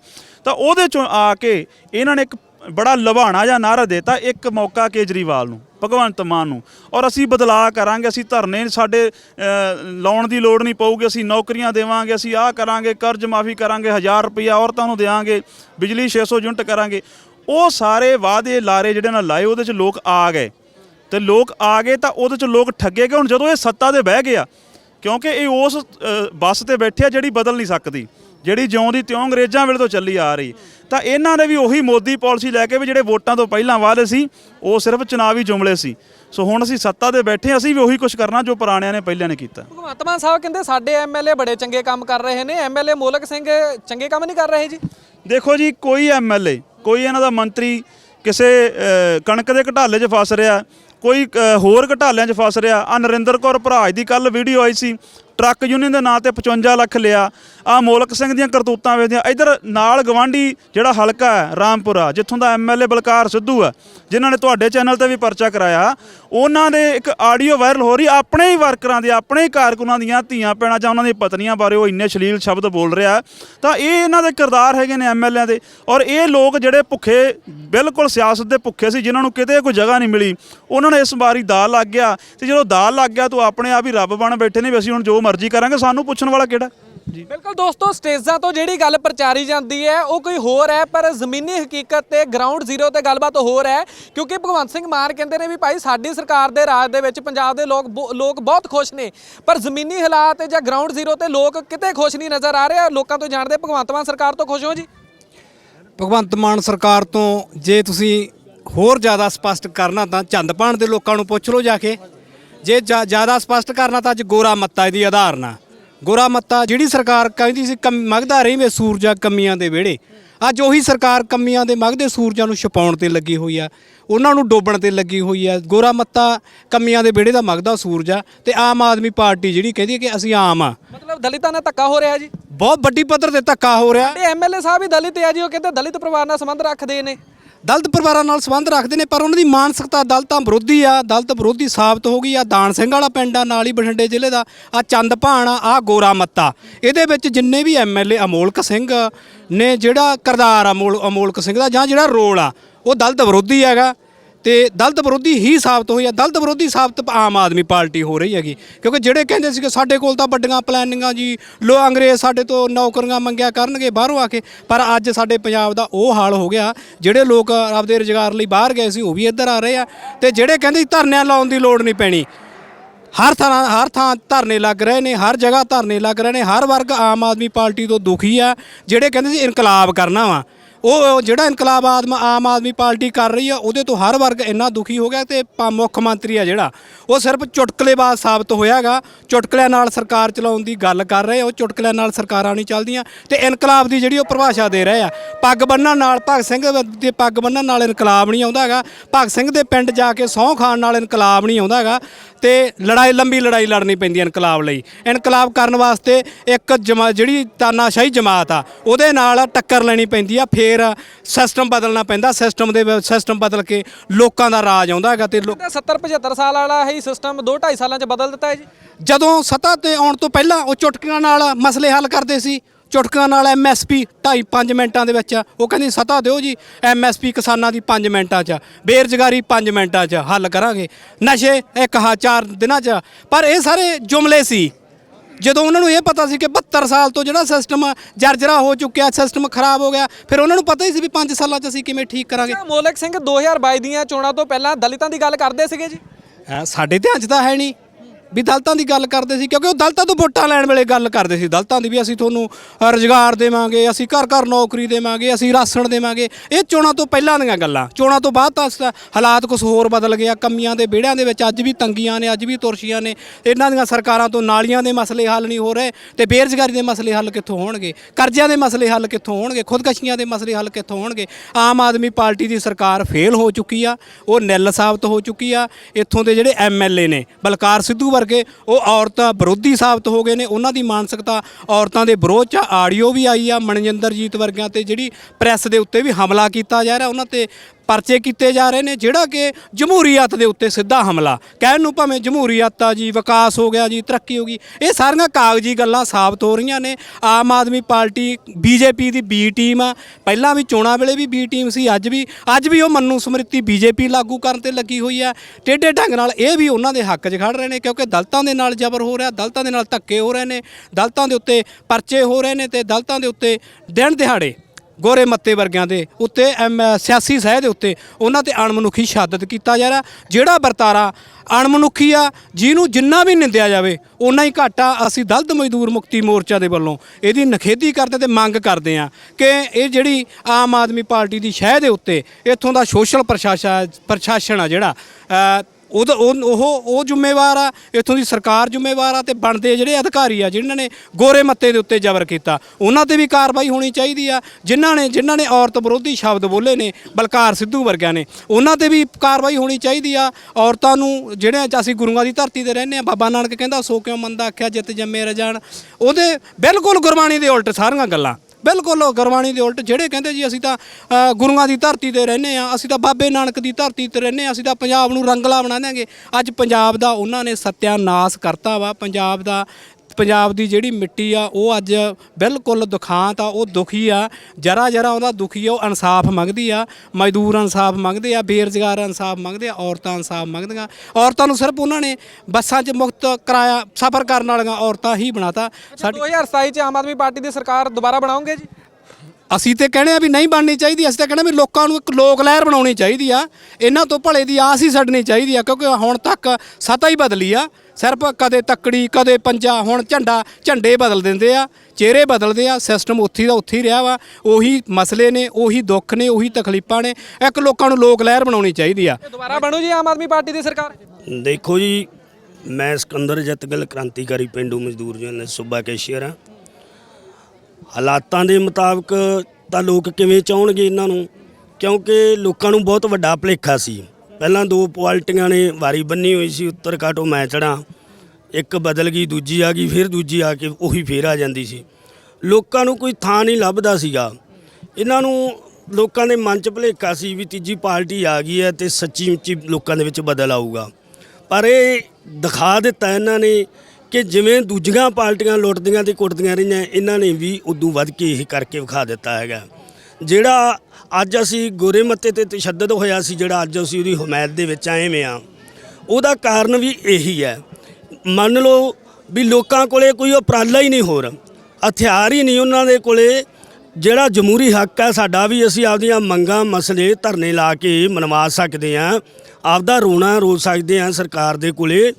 ਤਾਂ ਉਹਦੇ ਚੋਂ ਆ ਕੇ ਇਹਨਾਂ ਨੇ ਇੱਕ ਬੜਾ ਲਵਾਣਾ ਜਾਂ ਨਾਰਾ ਦੇਤਾ ਇੱਕ ਮੌਕਾ ਕੇਜਰੀਵਾਲ ਨੂੰ, ਭਗਵੰਤ ਮਾਨ ਨੂੰ। ਔਰ ਅਸੀਂ ਬਦਲਾਅ ਕਰਾਂਗੇ, ਅਸੀਂ ਧਰਨੇ ਸਾਡੇ ਲਾਉਣ ਦੀ ਲੋੜ ਨਹੀਂ ਪਊਗੀ, ਅਸੀਂ ਨੌਕਰੀਆਂ ਦੇਵਾਂਗੇ, ਅਸੀਂ ਆਹ ਕਰਾਂਗੇ, ਕਰਜ਼ ਮਾਫੀ ਕਰਾਂਗੇ 1000 ਰੁਪਇਆ ਔਰਤਾਂ ਨੂੰ ਦੇਵਾਂਗੇ ਬਿਜਲੀ 600 ਯੂਨਿਟ ਕਰਾਂਗੇ। ਉਹ ਸਾਰੇ ਵਾਅਦੇ ਲਾਰੇ ਜਿਹੜੇ ਨਾਲ ਲਾਏ, ਉਹਦੇ 'ਚ ਲੋਕ ਆ ਗਏ। ਤੇ ਲੋਕ ਆ ਗਏ ਤਾਂ ਉਹਦੇ 'ਚ ਲੋਕ ਠੱਗੇ ਗਏ, ਹੁਣ ਜਦੋਂ ਇਹ ਸੱਤਾ ਤੇ ਬਹਿ ਗਿਆ ਕਿਉਂਕਿ ਇਹ ਉਸ ਬੱਸ ਤੇ ਬੈਠੇ ਆ ਜਿਹੜੀ ਬਦਲ ਨਹੀਂ ਸਕਦੀ। ਜਿਹੜੀ ਜਿਉਂ ਦੀ ਤਿਉਂ ਅੰਗਰੇਜ਼ਾਂ ਵੇਲੇ ਤੋਂ ਚੱਲੀ ਆ ਰਹੀ। ਤਾਂ ਇਹਨਾਂ ਨੇ ਵੀ ਉਹੀ ਮੋਦੀ ਪਾਲਿਸੀ ਲੈ ਕੇ ਵੀ ਜਿਹੜੇ ਵੋਟਾਂ ਤੋਂ ਪਹਿਲਾਂ ਵਾਅਦੇ ਸੀ ਉਹ ਸਿਰਫ ਚੁਣਾਵੀ ਜੁਮਲੇ ਸੀ। ਸੋ ਹੁਣ ਅਸੀਂ ਸੱਤਾ ਤੇ ਬੈਠੇ ਅਸੀਂ ਵੀ ਉਹੀ ਕੁਝ ਕਰਨਾ ਜੋ ਪੁਰਾਣਿਆਂ ਨੇ ਪਹਿਲਾਂ ਨੇ ਕੀਤਾ। ਭਗਵੰਤ ਮਾਨ ਸਾਹਿਬ ਕਹਿੰਦੇ ਸਾਡੇ ਐਮਐਲਏ ਬੜੇ ਚੰਗੇ ਕੰਮ ਕਰ ਰਹੇ ਨੇ ਐਮਐਲਏ ਮੋਲਕ ਸਿੰਘ ਚੰਗੇ ਕੰਮ ਨਹੀਂ ਕਰ ਰਹੇ ਜੀ? ਦੇਖੋ ਜੀ ਕੋਈ ਐਮਐਲਏ ਕੋਈ ਇਹਨਾਂ ਦਾ ਮੰਤਰੀ ਕਿਸੇ ਕਣਕ ਦੇ ਘਟਾਲੇ 'ਚ ਫਸ ਰਿਹਾ ਕੋਈ ਹੋਰ ਘਟਾਲਿਆਂ 'ਚ ਫਸ ਰਿਹਾ। ਆ ਨਰਿੰਦਰ ਕੌਰ ਭਰਾਜ ਦੀ ਕੱਲ ਵੀਡੀਓ ਆਈ ਸੀ ਟਰੱਕ ਯੂਨੀਅਨ ਦੇ ਨਾਂ ਤੇ 55 ਲੱਖ ਲਿਆ। ਆ ਮੋਲਕ ਸਿੰਘ ਦੀਆਂ ਕਰਤੂਤਾਂ ਵੇਖਦੇ ਆ ਇਧਰ ਨਾਲ ਗਵਾਂਢੀ ਜਿਹੜਾ ਹਲਕਾ ਹੈ, ਰਾਮਪੁਰਾ, ਜਿੱਥੋਂ ਦਾ ਐਮਐਲਏ ਬਲਕਾਰ ਸਿੱਧੂ ਆ ਜਿਨ੍ਹਾਂ ਨੇ ਤੁਹਾਡੇ ਚੈਨਲ ਤੇ ਵੀ ਪਰਚਾ ਕਰਾਇਆ। ਉਹਨਾਂ ਦੇ ਇੱਕ ਆਡੀਓ ਵਾਇਰਲ ਹੋ ਰਹੀ, ਆਪਣੇ ਹੀ ਵਰਕਰਾਂ ਦੇ, ਆਪਣੇ ਹੀ ਕਾਰਕੁਨਾਂ ਦੀਆਂ ਧੀਆਂ ਪੈਣਾ ਜਾਂ ਉਹਨਾਂ ਦੀਆਂ ਪਤਨੀਆਂ ਬਾਰੇ ਉਹ ਇੰਨੇ ਸ਼ਲੀਲ ਸ਼ਬਦ ਬੋਲ ਰਿਹਾ। ਤਾਂ ਇਹ ਇਹਨਾਂ ਦੇ ਕਿਰਦਾਰ ਹੈਗੇ ਨੇ ਐਮਐਲਏ ਦੇ। ਔਰ ਇਹ ਲੋਕ ਜਿਹੜੇ ਭੁੱਖੇ, ਬਿਲਕੁਲ ਸਿਆਸਤ ਦੇ ਭੁੱਖੇ ਸੀ, ਜਿਨ੍ਹਾਂ ਨੂੰ ਕਿਤੇ ਕੋਈ ਜਗ੍ਹਾ ਨਹੀਂ ਮਿਲੀ, ਉਹਨਾਂ ਨੇ ਇਸ ਵਾਰੀ ਦਾਲ ਲੱਗ ਗਿਆ। ਤੇ ਜਦੋਂ ਦਾਲ ਲੱਗ ਗਿਆ, ਤਾਂ ਉਹ ਆਪਣੇ ਆਪ ਹੀ ਰੱਬ ਬਣ ਬੈਠੇ ਨੇ ਵੀ ਅਸੀਂ ਹੁਣ ਜੋ ਮਰਜ਼ੀ ਕਰਾਂਗੇ ਸਾਨੂੰ ਪੁੱਛਣ ਵਾਲਾ ਕਿਹੜਾ? ਜੀ। ਬਿਲਕੁਲ ਦੋਸਤੋ ਸਟੇਜਾਂ ਤੋਂ ਜਿਹੜੀ ਗੱਲ ਪ੍ਰਚਾਰੀ ਜਾਂਦੀ ਹੈ ਉਹ ਕੋਈ ਹੋਰ ਹੈ ਪਰ ਜ਼ਮੀਨੀ ਹਕੀਕਤ ਤੇ ਗਰਾਊਂਡ ਜ਼ੀਰੋ ਤੇ ਗੱਲਬਾਤ ਹੋਰ ਹੈ ਕਿਉਂਕਿ ਭਗਵੰਤ ਸਿੰਘ ਮਾਨ ਕਹਿੰਦੇ ਨੇ ਵੀ ਭਾਈ ਸਾਡੀ ਸਰਕਾਰ ਦੇ ਰਾਜ ਦੇ ਵਿੱਚ ਪੰਜਾਬ ਦੇ ਲੋਕ ਲੋਕ ਬਹੁਤ ਖੁਸ਼ ਨੇ ਪਰ ਜ਼ਮੀਨੀ ਹਾਲਾਤ ਜਾਂ ਗਰਾਊਂਡ ਜ਼ੀਰੋ ਤੇ ਲੋਕ ਕਿਤੇ ਖੁਸ਼ ਨਹੀਂ ਨਜ਼ਰ ਆ ਰਹੇ ਲੋਕਾਂ ਤੋਂ ਜਾਣਦੇ ਭਗਵੰਤ ਮਾਨ ਸਰਕਾਰ ਤੋਂ ਖੁਸ਼ ਹੋ ਜੀ? ਭਗਵੰਤ ਮਾਨ ਸਰਕਾਰ ਤੋਂ ਜੇ ਤੁਸੀਂ ਹੋਰ ਜ਼ਿਆਦਾ ਸਪਸ਼ਟ ਕਰਨਾ ਤਾਂ ਚੰਦਪਾਣ ਦੇ ਲੋਕਾਂ ਨੂੰ ਪੁੱਛ ਲਓ ਜਾ ਕੇ। ਜੇ ਜ਼ਿਆ- ਜ਼ਿਆਦਾ ਸਪਸ਼ਟ ਕਰਨਾ ਤਾਂ ਅੱਜ ਗੋਰਾ ਮੱਤਾ ਦੀ ਆਧਾਰਨਾ ਗੋਰਾ ਮੱਤਾ ਜਿਹੜੀ ਸਰਕਾਰ ਕਹਿੰਦੀ ਸੀ ਮਗਦਾ ਰਹੀ ਵੇ ਸੂਰਜਾ ਕਮੀਆਂ ਦੇ ਵਿਹੜੇ। ਅੱਜ ਉਹੀ ਸਰਕਾਰ ਕਮੀਆਂ ਦੇ ਮਗਦੇ ਸੂਰਜਾਂ ਨੂੰ ਛਪਾਉਣ ਤੇ ਲੱਗੀ ਹੋਈ ਆ। ਉਹਨਾਂ ਨੂੰ ਡੋਬਣ ਤੇ ਲੱਗੀ ਹੋਈ ਆ। ਗੋਰਾ ਮੱਤਾ ਕਮੀਆਂ ਦੇ ਵਿਹੜੇ ਦਾ ਮਗਦਾ ਸੂਰਜਾ ਤੇ ਆਮ ਆਦਮੀ ਪਾਰਟੀ ਜਿਹੜੀ ਕਹਿੰਦੀ ਕਿ ਅਸੀਂ ਆਮ ਆ। ਮਤਲਬ ਦਲਿਤਾਂ ਨਾਲ ਧੱਕਾ ਹੋ ਰਿਹਾ ਜੀ। ਬਹੁਤ ਵੱਡੀ ਪੱਧਰ ਤੇ ਧੱਕਾ ਹੋ ਰਿਹਾ। ਸਾਡੇ ਐਮਐਲਏ ਸਾਹਿਬ ਹੀ ਦਲਿਤ ਆ ਜੀ ਉਹ ਕਹਿੰਦੇ ਦਲਿਤ ਪਰਿਵਾਰ ਨਾਲ ਸੰਬੰਧ ਰੱਖਦੇ ਨੇ। ਦਲਿਤ ਪਰਿਵਾਰਾਂ ਨਾਲ ਸੰਬੰਧ ਰੱਖਦੇ ਨੇ, ਪਰ ਉਹਨਾਂ ਦੀ ਮਾਨਸਿਕਤਾ ਦਲਤਾਂ ਵਿਰੋਧੀ ਆ, ਦਲਤ ਵਿਰੋਧੀ ਸਾਬਤ ਹੋ ਗਈ ਆ। ਦਾਨ ਸਿੰਘ ਵਾਲਾ ਪਿੰਡ ਆ, ਨਾਲ ਹੀ ਬਠਿੰਡੇ ਜ਼ਿਲ੍ਹੇ ਦਾ, ਆ ਚੰਦ ਭਾਣ ਆ ਆਹ ਗੋਰਾ ਮੱਤਾ। ਇਹਦੇ ਵਿੱਚ ਜਿੰਨੇ ਵੀ ਐਮਐਲਏ ਅਮੋਲਕ ਸਿੰਘ ਨੇ ਜਿਹੜਾ ਕਰਦਾਰ ਅਮੋਲ ਅਮੋਲਕ ਸਿੰਘ ਦਾ ਜਾਂ ਜਿਹੜਾ ਰੋਲ ਆ, ਉਹ ਦਲਤ ਵਿਰੋਧੀ ਹੈਗਾ। ਤੇ ਦਲਤ ਵਿਰੋਧੀ ਹੀ ਸਾਬਤ ਹੋਈ ਆ। ਦਲਤ ਵਿਰੋਧੀ ਸਾਬਤ ਆਮ ਆਦਮੀ ਪਾਰਟੀ ਹੋ ਰਹੀ ਹੈਗੀ। ਕਿਉਂਕਿ ਜਿਹੜੇ ਕਹਿੰਦੇ ਸੀ ਕਿ ਸਾਡੇ ਕੋਲ ਤਾਂ ਵੱਡੀਆਂ ਪਲੈਨਿੰਗਾਂ ਜੀ, ਲੋ ਅੰਗਰੇਜ਼ ਸਾਡੇ ਤੋਂ ਨੌਕਰੀਆਂ ਮੰਗਿਆ ਕਰਨਗੇ ਬਾਹਰੋਂ ਆ ਕੇ, ਪਰ ਅੱਜ ਸਾਡੇ ਪੰਜਾਬ ਦਾ ਉਹ ਹਾਲ ਹੋ ਗਿਆ। ਜਿਹੜੇ ਲੋਕ ਆਪਦੇ ਰੁਜ਼ਗਾਰ ਲਈ ਬਾਹਰ ਗਏ ਸੀ, ਉਹ ਵੀ ਇੱਧਰ ਆ ਰਹੇ ਆ। ਤੇ ਜਿਹੜੇ ਕਹਿੰਦੇ ਧਰਨਿਆਂ ਲਾਉਣ ਦੀ ਲੋੜ ਨਹੀਂ ਪੈਣੀ, ਹਰ ਥਾਂ ਹਰ ਥਾਂ ਧਰਨੇ ਲੱਗ ਰਹੇ ਨੇ, ਹਰ ਜਗ੍ਹਾ ਧਰਨੇ ਲੱਗ ਰਹੇ ਨੇ, ਹਰ ਵਰਗ ਆਮ ਆਦਮੀ ਪਾਰਟੀ ਤੋਂ ਦੁਖੀ ਆ। ਜਿਹੜੇ ਕਹਿੰਦੇ ਸੀ ਇਨਕਲਾਬ ਕਰਨਾ ਵਾ ਉਹ ਜਿਹੜਾ ਇਨਕਲਾਬ ਆਦਮ ਆਮ ਆਦਮੀ ਪਾਰਟੀ ਕਰ ਰਹੀ ਆ ਉਹਦੇ ਤੋਂ ਹਰ ਵਰਗ ਇੰਨਾ ਦੁਖੀ ਹੋ ਗਿਆ ਤੇ ਪਾ- ਮੁੱਖ ਮੰਤਰੀ ਆ ਜਿਹੜਾ ਉਹ ਸਿਰਫ ਚੁਟਕਲੇਬਾਜ਼ ਸਾਬਤ ਹੋਇਆਗਾ ਚੁਟਕਲਿਆਂ ਨਾਲ ਸਰਕਾਰ ਚਲਾਉਣ ਦੀ ਗੱਲ ਕਰ ਰਹੇ ਆ, ਉਹ ਚੁਟਕਲਿਆਂ ਨਾਲ ਸਰਕਾਰਾਂ ਨਹੀਂ ਚੱਲਦੀਆਂ। ਤੇ ਇਨਕਲਾਬ ਦੀ ਜਿਹੜੀ ਉਹ ਪਰਿਭਾਸ਼ਾ ਦੇ ਰਹੇ ਆ ਪੱਗ ਬੰਨਣ ਨਾਲ ਭਗਤ ਸਿੰਘ ਦੇ ਪੱਗ ਬੰਨਣ ਨਾਲ ਇਨਕਲਾਬ ਨਹੀਂ ਆਉਂਦਾ ਹੈਗਾ। ਭਗਤ ਸਿੰਘ ਦੇ ਪਿੰਡ ਜਾ ਕੇ ਸਹੁੰ ਖਾਣ ਨਾਲ ਇਨਕਲਾਬ ਨਹੀਂ ਆਉਂਦਾ ਹੈਗਾ ਤੇ ਲੜਾਈ ਲੰਬੀ ਲੜਾਈ ਲੜਨੀ ਪੈਂਦੀ ਹੈ ਇਨਕਲਾਬ ਲਈ। ਇਨਕਲਾਬ ਕਰਨ ਵਾਸਤੇ ਇੱਕ ਜਮਾ ਜਿਹੜੀ ਤਾਨਾਸ਼ਾਹੀ ਜਮਾਤ ਆ ਉਹਦੇ ਨਾਲ ਟੱਕਰ ਲੈਣੀ ਪੈਂਦੀ ਆ ਫੇਰ ਸਿਸਟਮ ਬਦਲਣਾ ਪੈਂਦਾ ਸਿਸਟਮ ਦੇ ਸਿਸਟਮ ਬਦਲ ਕੇ ਲੋਕਾਂ ਦਾ ਰਾਜ ਆਉਂਦਾ ਹੈਗਾ ਤੇ ਲੋਕ ਤੇ 70 75 ਸਾਲ ਵਾਲਾ ਹੀ ਸਿਸਟਮ 2 2.5 ਸਾਲਾਂ 'ਚ ਬਦਲ ਦਿੱਤਾ ਹੈ ਜੀ। ਜਦੋਂ ਸੱਤਾ ਤੇ ਆਉਣ ਤੋਂ ਪਹਿਲਾਂ ਉਹ ਚੁਟਕੀਆਂ ਨਾਲ ਮਸਲੇ ਹੱਲ ਕਰਦੇ ਸੀ ਚੁਟਕਾਂ ਨਾਲ ਐਮਐਸਪੀ 2.5 5 ਮਿੰਟਾਂ ਦੇ ਵਿੱਚ ਉਹ ਕਹਿੰਦੀ ਸਤਾ ਦਿਓ ਜੀ ਐਮਐਸਪੀ ਕਿਸਾਨਾਂ ਦੀ 5 ਮਿੰਟਾਂ 'ਚ ਬੇਰੁਜ਼ਗਾਰੀ 5 ਮਿੰਟਾਂ 'ਚ ਹੱਲ ਕਰਾਂਗੇ। ਨਸ਼ੇ ਇੱਕ ਹਾ ਚਾਰ ਦਿਨਾਂ 'ਚ ਪਰ ਇਹ ਸਾਰੇ ਜੁਮਲੇ ਸੀ। ਜਦੋਂ ਉਹਨਾਂ ਨੂੰ ਇਹ ਪਤਾ ਸੀ ਕਿ 72 ਸਾਲ ਤੋਂ ਜਿਹੜਾ ਸਿਸਟਮ ਜਰਜਰਾ ਹੋ ਚੁੱਕਿਆ ਸਿਸਟਮ ਖਰਾਬ ਹੋ ਗਿਆ ਫਿਰ ਉਹਨਾਂ ਨੂੰ ਪਤਾ ਹੀ ਸੀ ਵੀ 5 ਸਾਲਾਂ 'ਚ ਅਸੀਂ ਕਿਵੇਂ ਠੀਕ ਕਰਾਂਗੇ। ਮੋਲਕ ਸਿੰਘ 2022 ਦੀਆਂ ਚੋਣਾਂ ਤੋਂ ਪਹਿਲਾਂ ਦਲਿਤਾਂ ਦੀ ਗੱਲ ਕਰਦੇ ਸੀਗੇ ਜੀ? ਹੈਂ, ਸਾਡੇ ਧਿਆਨ 'ਚ ਤਾਂ ਹੈ ਨਹੀਂ। ਵੀ ਦਲਤਾਂ ਦੀ ਗੱਲ ਕਰਦੇ ਸੀ ਕਿਉਂਕਿ ਉਹ ਦਲਤਾਂ ਤੋਂ ਵੋਟਾਂ ਲੈਣ ਵੇਲੇ ਗੱਲ ਕਰਦੇ ਸੀ। ਦਲਤਾਂ ਦੀ ਵੀ ਅਸੀਂ ਤੁਹਾਨੂੰ ਅ, ਰੁਜ਼ਗਾਰ ਦੇਵਾਂਗੇ ਅਸੀਂ ਘਰ ਘਰ ਨੌਕਰੀ ਦੇਵਾਂਗੇ ਅਸੀਂ ਰਾਸ਼ਨ ਦੇਵਾਂਗੇ। ਇਹ ਚੋਣਾਂ ਤੋਂ ਪਹਿਲਾਂ ਦੀਆਂ ਗੱਲਾਂ। ਚੋਣਾਂ ਤੋਂ ਬਾਅਦ ਤਾਂ ਹਾਲਾਤ ਕੁਝ ਹੋਰ ਬਦਲ ਗਿਆ ਕਮੀਆਂ ਦੇ ਵਿਹੜਿਆਂ ਦੇ ਵਿੱਚ ਅੱਜ ਵੀ ਤੰਗੀਆਂ ਨੇ ਅੱਜ ਵੀ ਤੁਰਸ਼ੀਆਂ ਨੇ। ਇਹਨਾਂ ਦੀਆਂ ਸਰਕਾਰਾਂ ਤੋਂ ਨਾਲੀਆਂ ਦੇ ਮਸਲੇ ਹੱਲ ਨਹੀਂ ਹੋ ਰਹੇ ਤੇ ਬੇਰੁਜ਼ਗਾਰੀ ਦੇ ਮਸਲੇ ਹੱਲ ਕਿੱਥੋਂ ਹੋਣਗੇ? ਕਰਜ਼ਿਆਂ ਦੇ ਮਸਲੇ ਹੱਲ ਕਿੱਥੋਂ ਹੋਣਗੇ? ਖੁਦਕਸ਼ੀਆਂ ਦੇ ਮਸਲੇ ਹੱਲ ਕਿੱਥੋਂ ਹੋਣਗੇ? ਆਮ ਆਦਮੀ ਪਾਰਟੀ ਦੀ ਸਰਕਾਰ ਫੇਲ ਹੋ ਚੁੱਕੀ ਆ ਉਹ ਨਿੱਲ ਸਾਬਤ ਹੋ ਚੁੱਕੀ ਆ। ਇੱਥੋਂ ਦੇ ਜਿਹੜੇ ਐਮਐਲਏ ਨੇ ਬਲਕਾਰ ਸਿੱਧੂ ਵਰਗੇ ਉਹ ਔਰਤਾਂ ਵਿਰੋਧੀ ਸਾਬਤ ਹੋ ਗਏ ਨੇ, ਉਹਨਾਂ ਦੀ ਮਾਨਸਿਕਤਾ ਔਰਤਾਂ ਦੇ ਵਿਰੋਧ ਚ ਆਡੀਓ ਵੀ ਆਈ ਆ ਮਨਜਿੰਦਰਜੀਤ ਵਰਗਿਆਂ ਤੇ, ਜਿਹੜੀ ਪ੍ਰੈਸ ਦੇ ਉੱਤੇ ਵੀ ਹਮਲਾ ਕੀਤਾ ਜਾ ਰਿਹਾ, ਉਹਨਾਂ ਤੇ ਪਰਚੇ ਕੀਤੇ ਜਾ ਰਹੇ ਨੇ, ਜਿਹੜਾ ਕਿ ਜਮਹੂਰੀਅਤ ਦੇ ਉੱਤੇ ਸਿੱਧਾ ਹਮਲਾ। ਕਹਿਣ ਨੂੰ ਭਾਵੇਂ ਜਮਹੂਰੀਅਤ ਆ ਜੀ, ਵਿਕਾਸ ਹੋ ਗਿਆ ਜੀ, ਤਰੱਕੀ ਹੋ ਗਈ, ਇਹ ਸਾਰੀਆਂ ਕਾਗਜ਼ੀ ਗੱਲਾਂ ਸਾਬਤ ਹੋ ਰਹੀਆਂ ਨੇ। ਆਮ ਆਦਮੀ ਪਾਰਟੀ ਬੀਜੇਪੀ ਦੀ ਬੀ ਟੀਮ ਆ, ਪਹਿਲਾਂ ਵੀ ਚੋਣਾਂ ਵੇਲੇ ਵੀ ਬੀ ਟੀਮ ਸੀ, ਅੱਜ ਵੀ ਅੱਜ ਵੀ ਉਹ ਮੰਨੂ ਸਮ੍ਰਿਤੀ ਬੀਜੇਪੀ ਲਾਗੂ ਕਰਨ ਤੇ ਲੱਗੀ ਹੋਈ ਆ। ਟੇਢੇ ਢੰਗ ਨਾਲ ਇਹ ਵੀ ਉਹਨਾਂ ਦੇ ਹੱਕ 'ਚ ਖੜ ਰਹੇ ਨੇ, ਕਿਉਂਕਿ ਦਲਤਾਂ ਦੇ ਨਾਲ ਜ਼ਬਰ ਹੋ ਰਿਹਾ ਦਲਤਾਂ ਦੇ ਨਾਲ ਧੱਕੇ ਹੋ ਰਹੇ ਨੇ ਦਲਤਾਂ ਦੇ ਉੱਤੇ ਪਰਚੇ ਹੋ ਰਹੇ ਨੇ ਤੇ ਦਲਤਾਂ ਦੇ ਉੱਤੇ ਦਿਨ ਦਿਹਾੜੇ ਗੋਰੇ ਮੱਤੇ ਵਰਗਿਆਂ ਦੇ ਉੱਤੇ, ਐਮ ਸਿਆਸੀ ਸਹਿ ਦੇ ਉੱਤੇ ਉਹਨਾਂ ਤੇ ਅਣਮਨੁੱਖੀ ਸ਼ਹਾਦਤ ਕੀਤਾ ਜਾ ਰਿਹਾ। ਜਿਹੜਾ ਵਰਤਾਰਾ ਅਣਮਨੁੱਖੀ ਆ, ਜਿਹਨੂੰ ਜਿੰਨਾ ਵੀ ਨਿੰਦਿਆ ਜਾਵੇ ਉਨਾ ਹੀ ਘਾਟਾ ਅਸੀਂ ਦਲਤ ਮਜ਼ਦੂਰ ਮੁਕਤੀ ਮੋਰਚਾ ਦੇ ਵੱਲੋਂ ਇਹਦੀ ਨਖੇਦੀ ਕਰਦੇ ਤੇ ਮੰਗ ਕਰਦੇ ਆ ਕਿ ਇਹ ਜਿਹੜੀ ਆਮ ਆਦਮੀ ਪਾਰਟੀ ਦੀ ਸ਼ਹਿ ਦੇ ਉੱਤੇ, ਇੱਥੋਂ ਦਾ ਸੋਸ਼ਲ ਪ੍ਰਸ਼ਾਸਨ ਪ੍ਰਸ਼ਾਸਨ ਆ ਜਿਹੜਾ ਉਹ ਉਹ ਉਹ ਜ਼ਿੰਮੇਵਾਰ ਆ, ਇੱਥੋਂ ਦੀ ਸਰਕਾਰ ਜ਼ਿੰਮੇਵਾਰ ਆ ਤੇ ਬਣਦੇ ਜਿਹੜੇ ਅਧਿਕਾਰੀ ਆ, ਜਿਨ੍ਹਾਂ ਨੇ ਗੋਰੇ ਮੱਤੇ ਦੇ ਉੱਤੇ ਜ਼ਬਰ ਕੀਤਾ। ਉਹਨਾਂ ਤੇ ਵੀ ਕਾਰਵਾਈ ਹੋਣੀ ਚਾਹੀਦੀ ਆ, ਜਿਨ੍ਹਾਂ ਨੇ ਜਿਨ੍ਹਾਂ ਨੇ ਔਰਤ ਵਿਰੋਧੀ ਸ਼ਬਦ ਬੋਲੇ ਨੇ, ਬਲਕਾਰ ਸਿੱਧੂ ਵਰਗਿਆਂ ਨੇ। ਉਹਨਾਂ ਤੇ ਵੀ ਕਾਰਵਾਈ ਹੋਣੀ ਚਾਹੀਦੀ ਆ। ਔਰਤਾਂ ਨੂੰ ਜਿਹੜੇ ਅਸੀਂ ਗੁਰੂਆਂ ਦੀ ਧਰਤੀ ਤੇ ਰਹਿੰਦੇ ਆ, ਬਾਬਾ ਨਾਨਕ ਕਹਿੰਦਾ, ਸੋ ਕਿਉਂ ਮੰਦਾ ਆਖਿਆ, ਜਿੱਤ ਜੰਮੇ ਰਜਾਨ। ਉਹਦੇ ਬਿਲਕੁਲ ਗੁਰਬਾਣੀ ਦੇ ਉਲਟ ਸਾਰੀਆਂ ਗੱਲਾਂ। ਬਿਲਕੁਲ ਉਹ ਗੁਰਬਾਣੀ ਦੇ ਉਲਟ ਜਿਹੜੇ ਕਹਿੰਦੇ ਜੀ ਅਸੀਂ ਤਾਂ ਅ, ਗੁਰੂਆਂ ਦੀ ਧਰਤੀ ਤੇ ਰਹਿੰਦੇ ਆ ਅਸੀਂ ਤਾਂ ਬਾਬੇ ਨਾਨਕ ਦੀ ਧਰਤੀ ਤੇ ਰਹਿੰਦੇ ਆ ਅਸੀਂ ਤਾਂ ਪੰਜਾਬ ਨੂੰ ਰੰਗਲਾ ਬਣਾ ਦਿਆਂਗੇ। ਅੱਜ ਪੰਜਾਬ ਦਾ ਉਹਨਾਂ ਨੇ ਸਤਿਆਨਾਸ਼ ਕਰਤਾ ਵਾ ਪੰਜਾਬ ਦਾ ਪੰਜਾਬ ਦੀ ਜਿਹੜੀ ਮਿੱਟੀ ਆ, ਉਹ ਅੱਜ ਬਿਲਕੁਲ ਦੁਖਾਂਤ ਆ, ਉਹ ਦੁਖੀ ਆ। ਜਰਾ ਜਰਾ ਉਹਦਾ ਦੁਖੀ ਆ, ਉਹ ਇਨਸਾਫ ਮੰਗਦੀ ਆ। ਮਜ਼ਦੂਰ ਇਨਸਾਫ ਮੰਗਦੇ ਆ, ਬੇਰੁਜ਼ਗਾਰ ਇਨਸਾਫ ਮੰਗਦੇ ਆ, ਔਰਤਾਂ ਇਨਸਾਫ ਮੰਗਦੀਆਂ। ਔਰਤਾਂ ਨੂੰ ਸਿਰਫ ਉਹਨਾਂ ਨੇ ਬੱਸਾਂ 'ਚ ਮੁਕਤ ਕਰਾਇਆ, ਸਫ਼ਰ ਕਰਨ ਵਾਲੀਆਂ ਔਰਤਾਂ ਹੀ ਬਣਾਤਾ। ਸਾਡੀ 2027 ਚ ਆਮ ਆਦਮੀ ਪਾਰਟੀ ਦੀ ਸਰਕਾਰ ਦੁਬਾਰਾ ਬਣਾਉਂਗੇ ਜੀ? ਅਸੀਂ ਤੇ ਕਹਿੰਦੇ ਆ ਵੀ ਨਹੀਂ ਬਣਨੀ ਚਾਹੀਦੀ ਅਸੀਂ ਤਾਂ ਕਹਿੰਦੇ ਵੀ ਲੋਕਾਂ ਨੂੰ ਇੱਕ ਲੋਕ ਲਹਿਰ ਬਣਾਉਣੀ ਚਾਹੀਦੀ ਆ। ਇਹਨਾਂ ਤੋਂ ਭਲੇ ਦੀ ਆਸ ਹੀ ਛੱਡਣੀ ਚਾਹੀਦੀ ਆ ਕਿਉਂਕਿ ਹੁਣ ਤੱਕ ਸਤਾ ਹੀ ਬਦਲੀ ਆ। ਸਿਰਫ ਕਦੇ ਤੱਕੜੀ ਕਦੇ ਪੰਜਾ ਹੁਣ ਝੰਡਾ ਝੰਡੇ ਬਦਲ ਦਿੰਦੇ ਆ ਚਿਹਰੇ ਬਦਲਦੇ ਆ ਸਿਸਟਮ ਉੱਥੀ ਦਾ ਉੱਥੀ ਰਿਹਾ ਵਾ। ਉਹੀ ਮਸਲੇ ਨੇ ਉਹੀ ਦੁੱਖ ਨੇ ਉਹੀ ਤਕਲੀਫਾਂ ਨੇ ਇੱਕ ਲੋਕਾਂ ਨੂੰ ਲੋਕ ਲਹਿਰ ਬਣਾਉਣੀ ਚਾਹੀਦੀ ਆ। ਦੁਬਾਰਾ ਬਣੂ ਜੀ ਆਮ ਆਦਮੀ ਪਾਰਟੀ ਦੀ ਸਰਕਾਰ। ਦੇਖੋ ਜੀ ਮੈਂ ਸਿਕੰਦਰ ਜਤਗਲ ਕ੍ਰਾਂਤੀਕਾਰੀ ਪਿੰਡੂ ਮਜ਼ਦੂਰ ਯੂਨੀਅਨ ਸੂਬਾ ਕੈਸ਼ੀਅਰ ਹਾਂ ਹਾਲਾਤਾਂ ਦੇ ਮੁਤਾਬਕ ਤਾਂ ਲੋਕ ਕਿਵੇਂ ਚਾਹਣਗੇ ਇਹਨਾਂ ਨੂੰ? ਕਿਉਂਕਿ ਲੋਕਾਂ ਨੂੰ ਬਹੁਤ ਵੱਡਾ ਭੁਲੇਖਾ ਸੀ। ਪਹਿਲਾਂ ਦੋ ਪਾਰਟੀਆਂ ਨੇ ਵਾਰੀ ਬੰਨੀ ਹੋਈ ਸੀ ਉੱਤਰ ਕਾਟੋ ਮੈਂ ਚੜਾਂ ਇੱਕ ਬਦਲ ਗਈ, ਦੂਜੀ ਆ ਗਈ, ਫਿਰ ਦੂਜੀ ਆ ਕੇ ਉਹੀ ਫੇਰ ਆ ਜਾਂਦੀ ਸੀ। ਲੋਕਾਂ ਨੂੰ ਕੋਈ ਥਾਂ ਨਹੀਂ ਲੱਭਦਾ ਸੀਗਾ। ਇਹਨਾਂ ਨੂੰ ਲੋਕਾਂ ਦੇ ਮਨ 'ਚ ਭੁਲੇਖਾ ਸੀ ਵੀ ਤੀਜੀ ਪਾਰਟੀ ਆ ਗਈ ਹੈ ਤੇ ਸੱਚੀ ਮੁੱਚੀ ਲੋਕਾਂ ਦੇ ਵਿੱਚ ਬਦਲ ਆਊਗਾ। ਪਰ ਇਹ ਦਿਖਾ ਦਿੱਤਾ ਇਹਨਾਂ ਨੇ ਕਿ ਜਿਵੇਂ ਦੂਜੀਆਂ ਪਾਰਟੀਆਂ ਲੁੱਟਦੀਆਂ ਤੇ ਕੁੱਟਦੀਆਂ ਰਹੀਆਂ, ਇਹਨਾਂ ਨੇ ਵੀ ਉਦੋਂ ਵੱਧ ਕੇ ਇਹ ਕਰਕੇ ਵਿਖਾ ਦਿੱਤਾ ਹੈਗਾ। ਜਿਹੜਾ ਅੱਜ ਅਸੀਂ ਗੋਰੇ ਮੱਤੇ ਤੇ ਤਸ਼ੱਦਦ ਹੋਇਆ ਸੀ, ਜਿਹੜਾ ਅੱਜ ਅਸੀਂ ਉਹਦੀ ਹਮਾਇਤ ਦੇ ਵਿੱਚ ਆਏ ਵੇ ਆ ਉਹਦਾ ਕਾਰਨ ਵੀ ਇਹੀ ਹੈ। ਮੰਨ ਲਓ ਵੀ ਲੋਕਾਂ ਕੋਲੇ ਕੋਈ ਉਪਰਾਲਾ ਹੀ ਨਹੀਂ ਹੋਰ, ਹਥਿਆਰ ਹੀ ਨਹੀਂ ਉਹਨਾਂ ਦੇ ਕੋਲੇ, ਜਿਹੜਾ ਜਮਹੂਰੀ ਹੱਕ ਹੈ ਸਾਡਾ ਵੀ ਅਸੀਂ ਆਪਦੀਆਂ ਮੰਗਾਂ, ਮਸਲੇ ਧਰਨੇ ਲਾ ਕੇ ਮਨਵਾ ਸਕਦੇ ਹਾਂ, ਆਪਦਾ ਰੋਣਾ ਰੋ ਸਕਦੇ ਹਾਂ ਸਰਕਾਰ ਦੇ ਕੋਲੇ।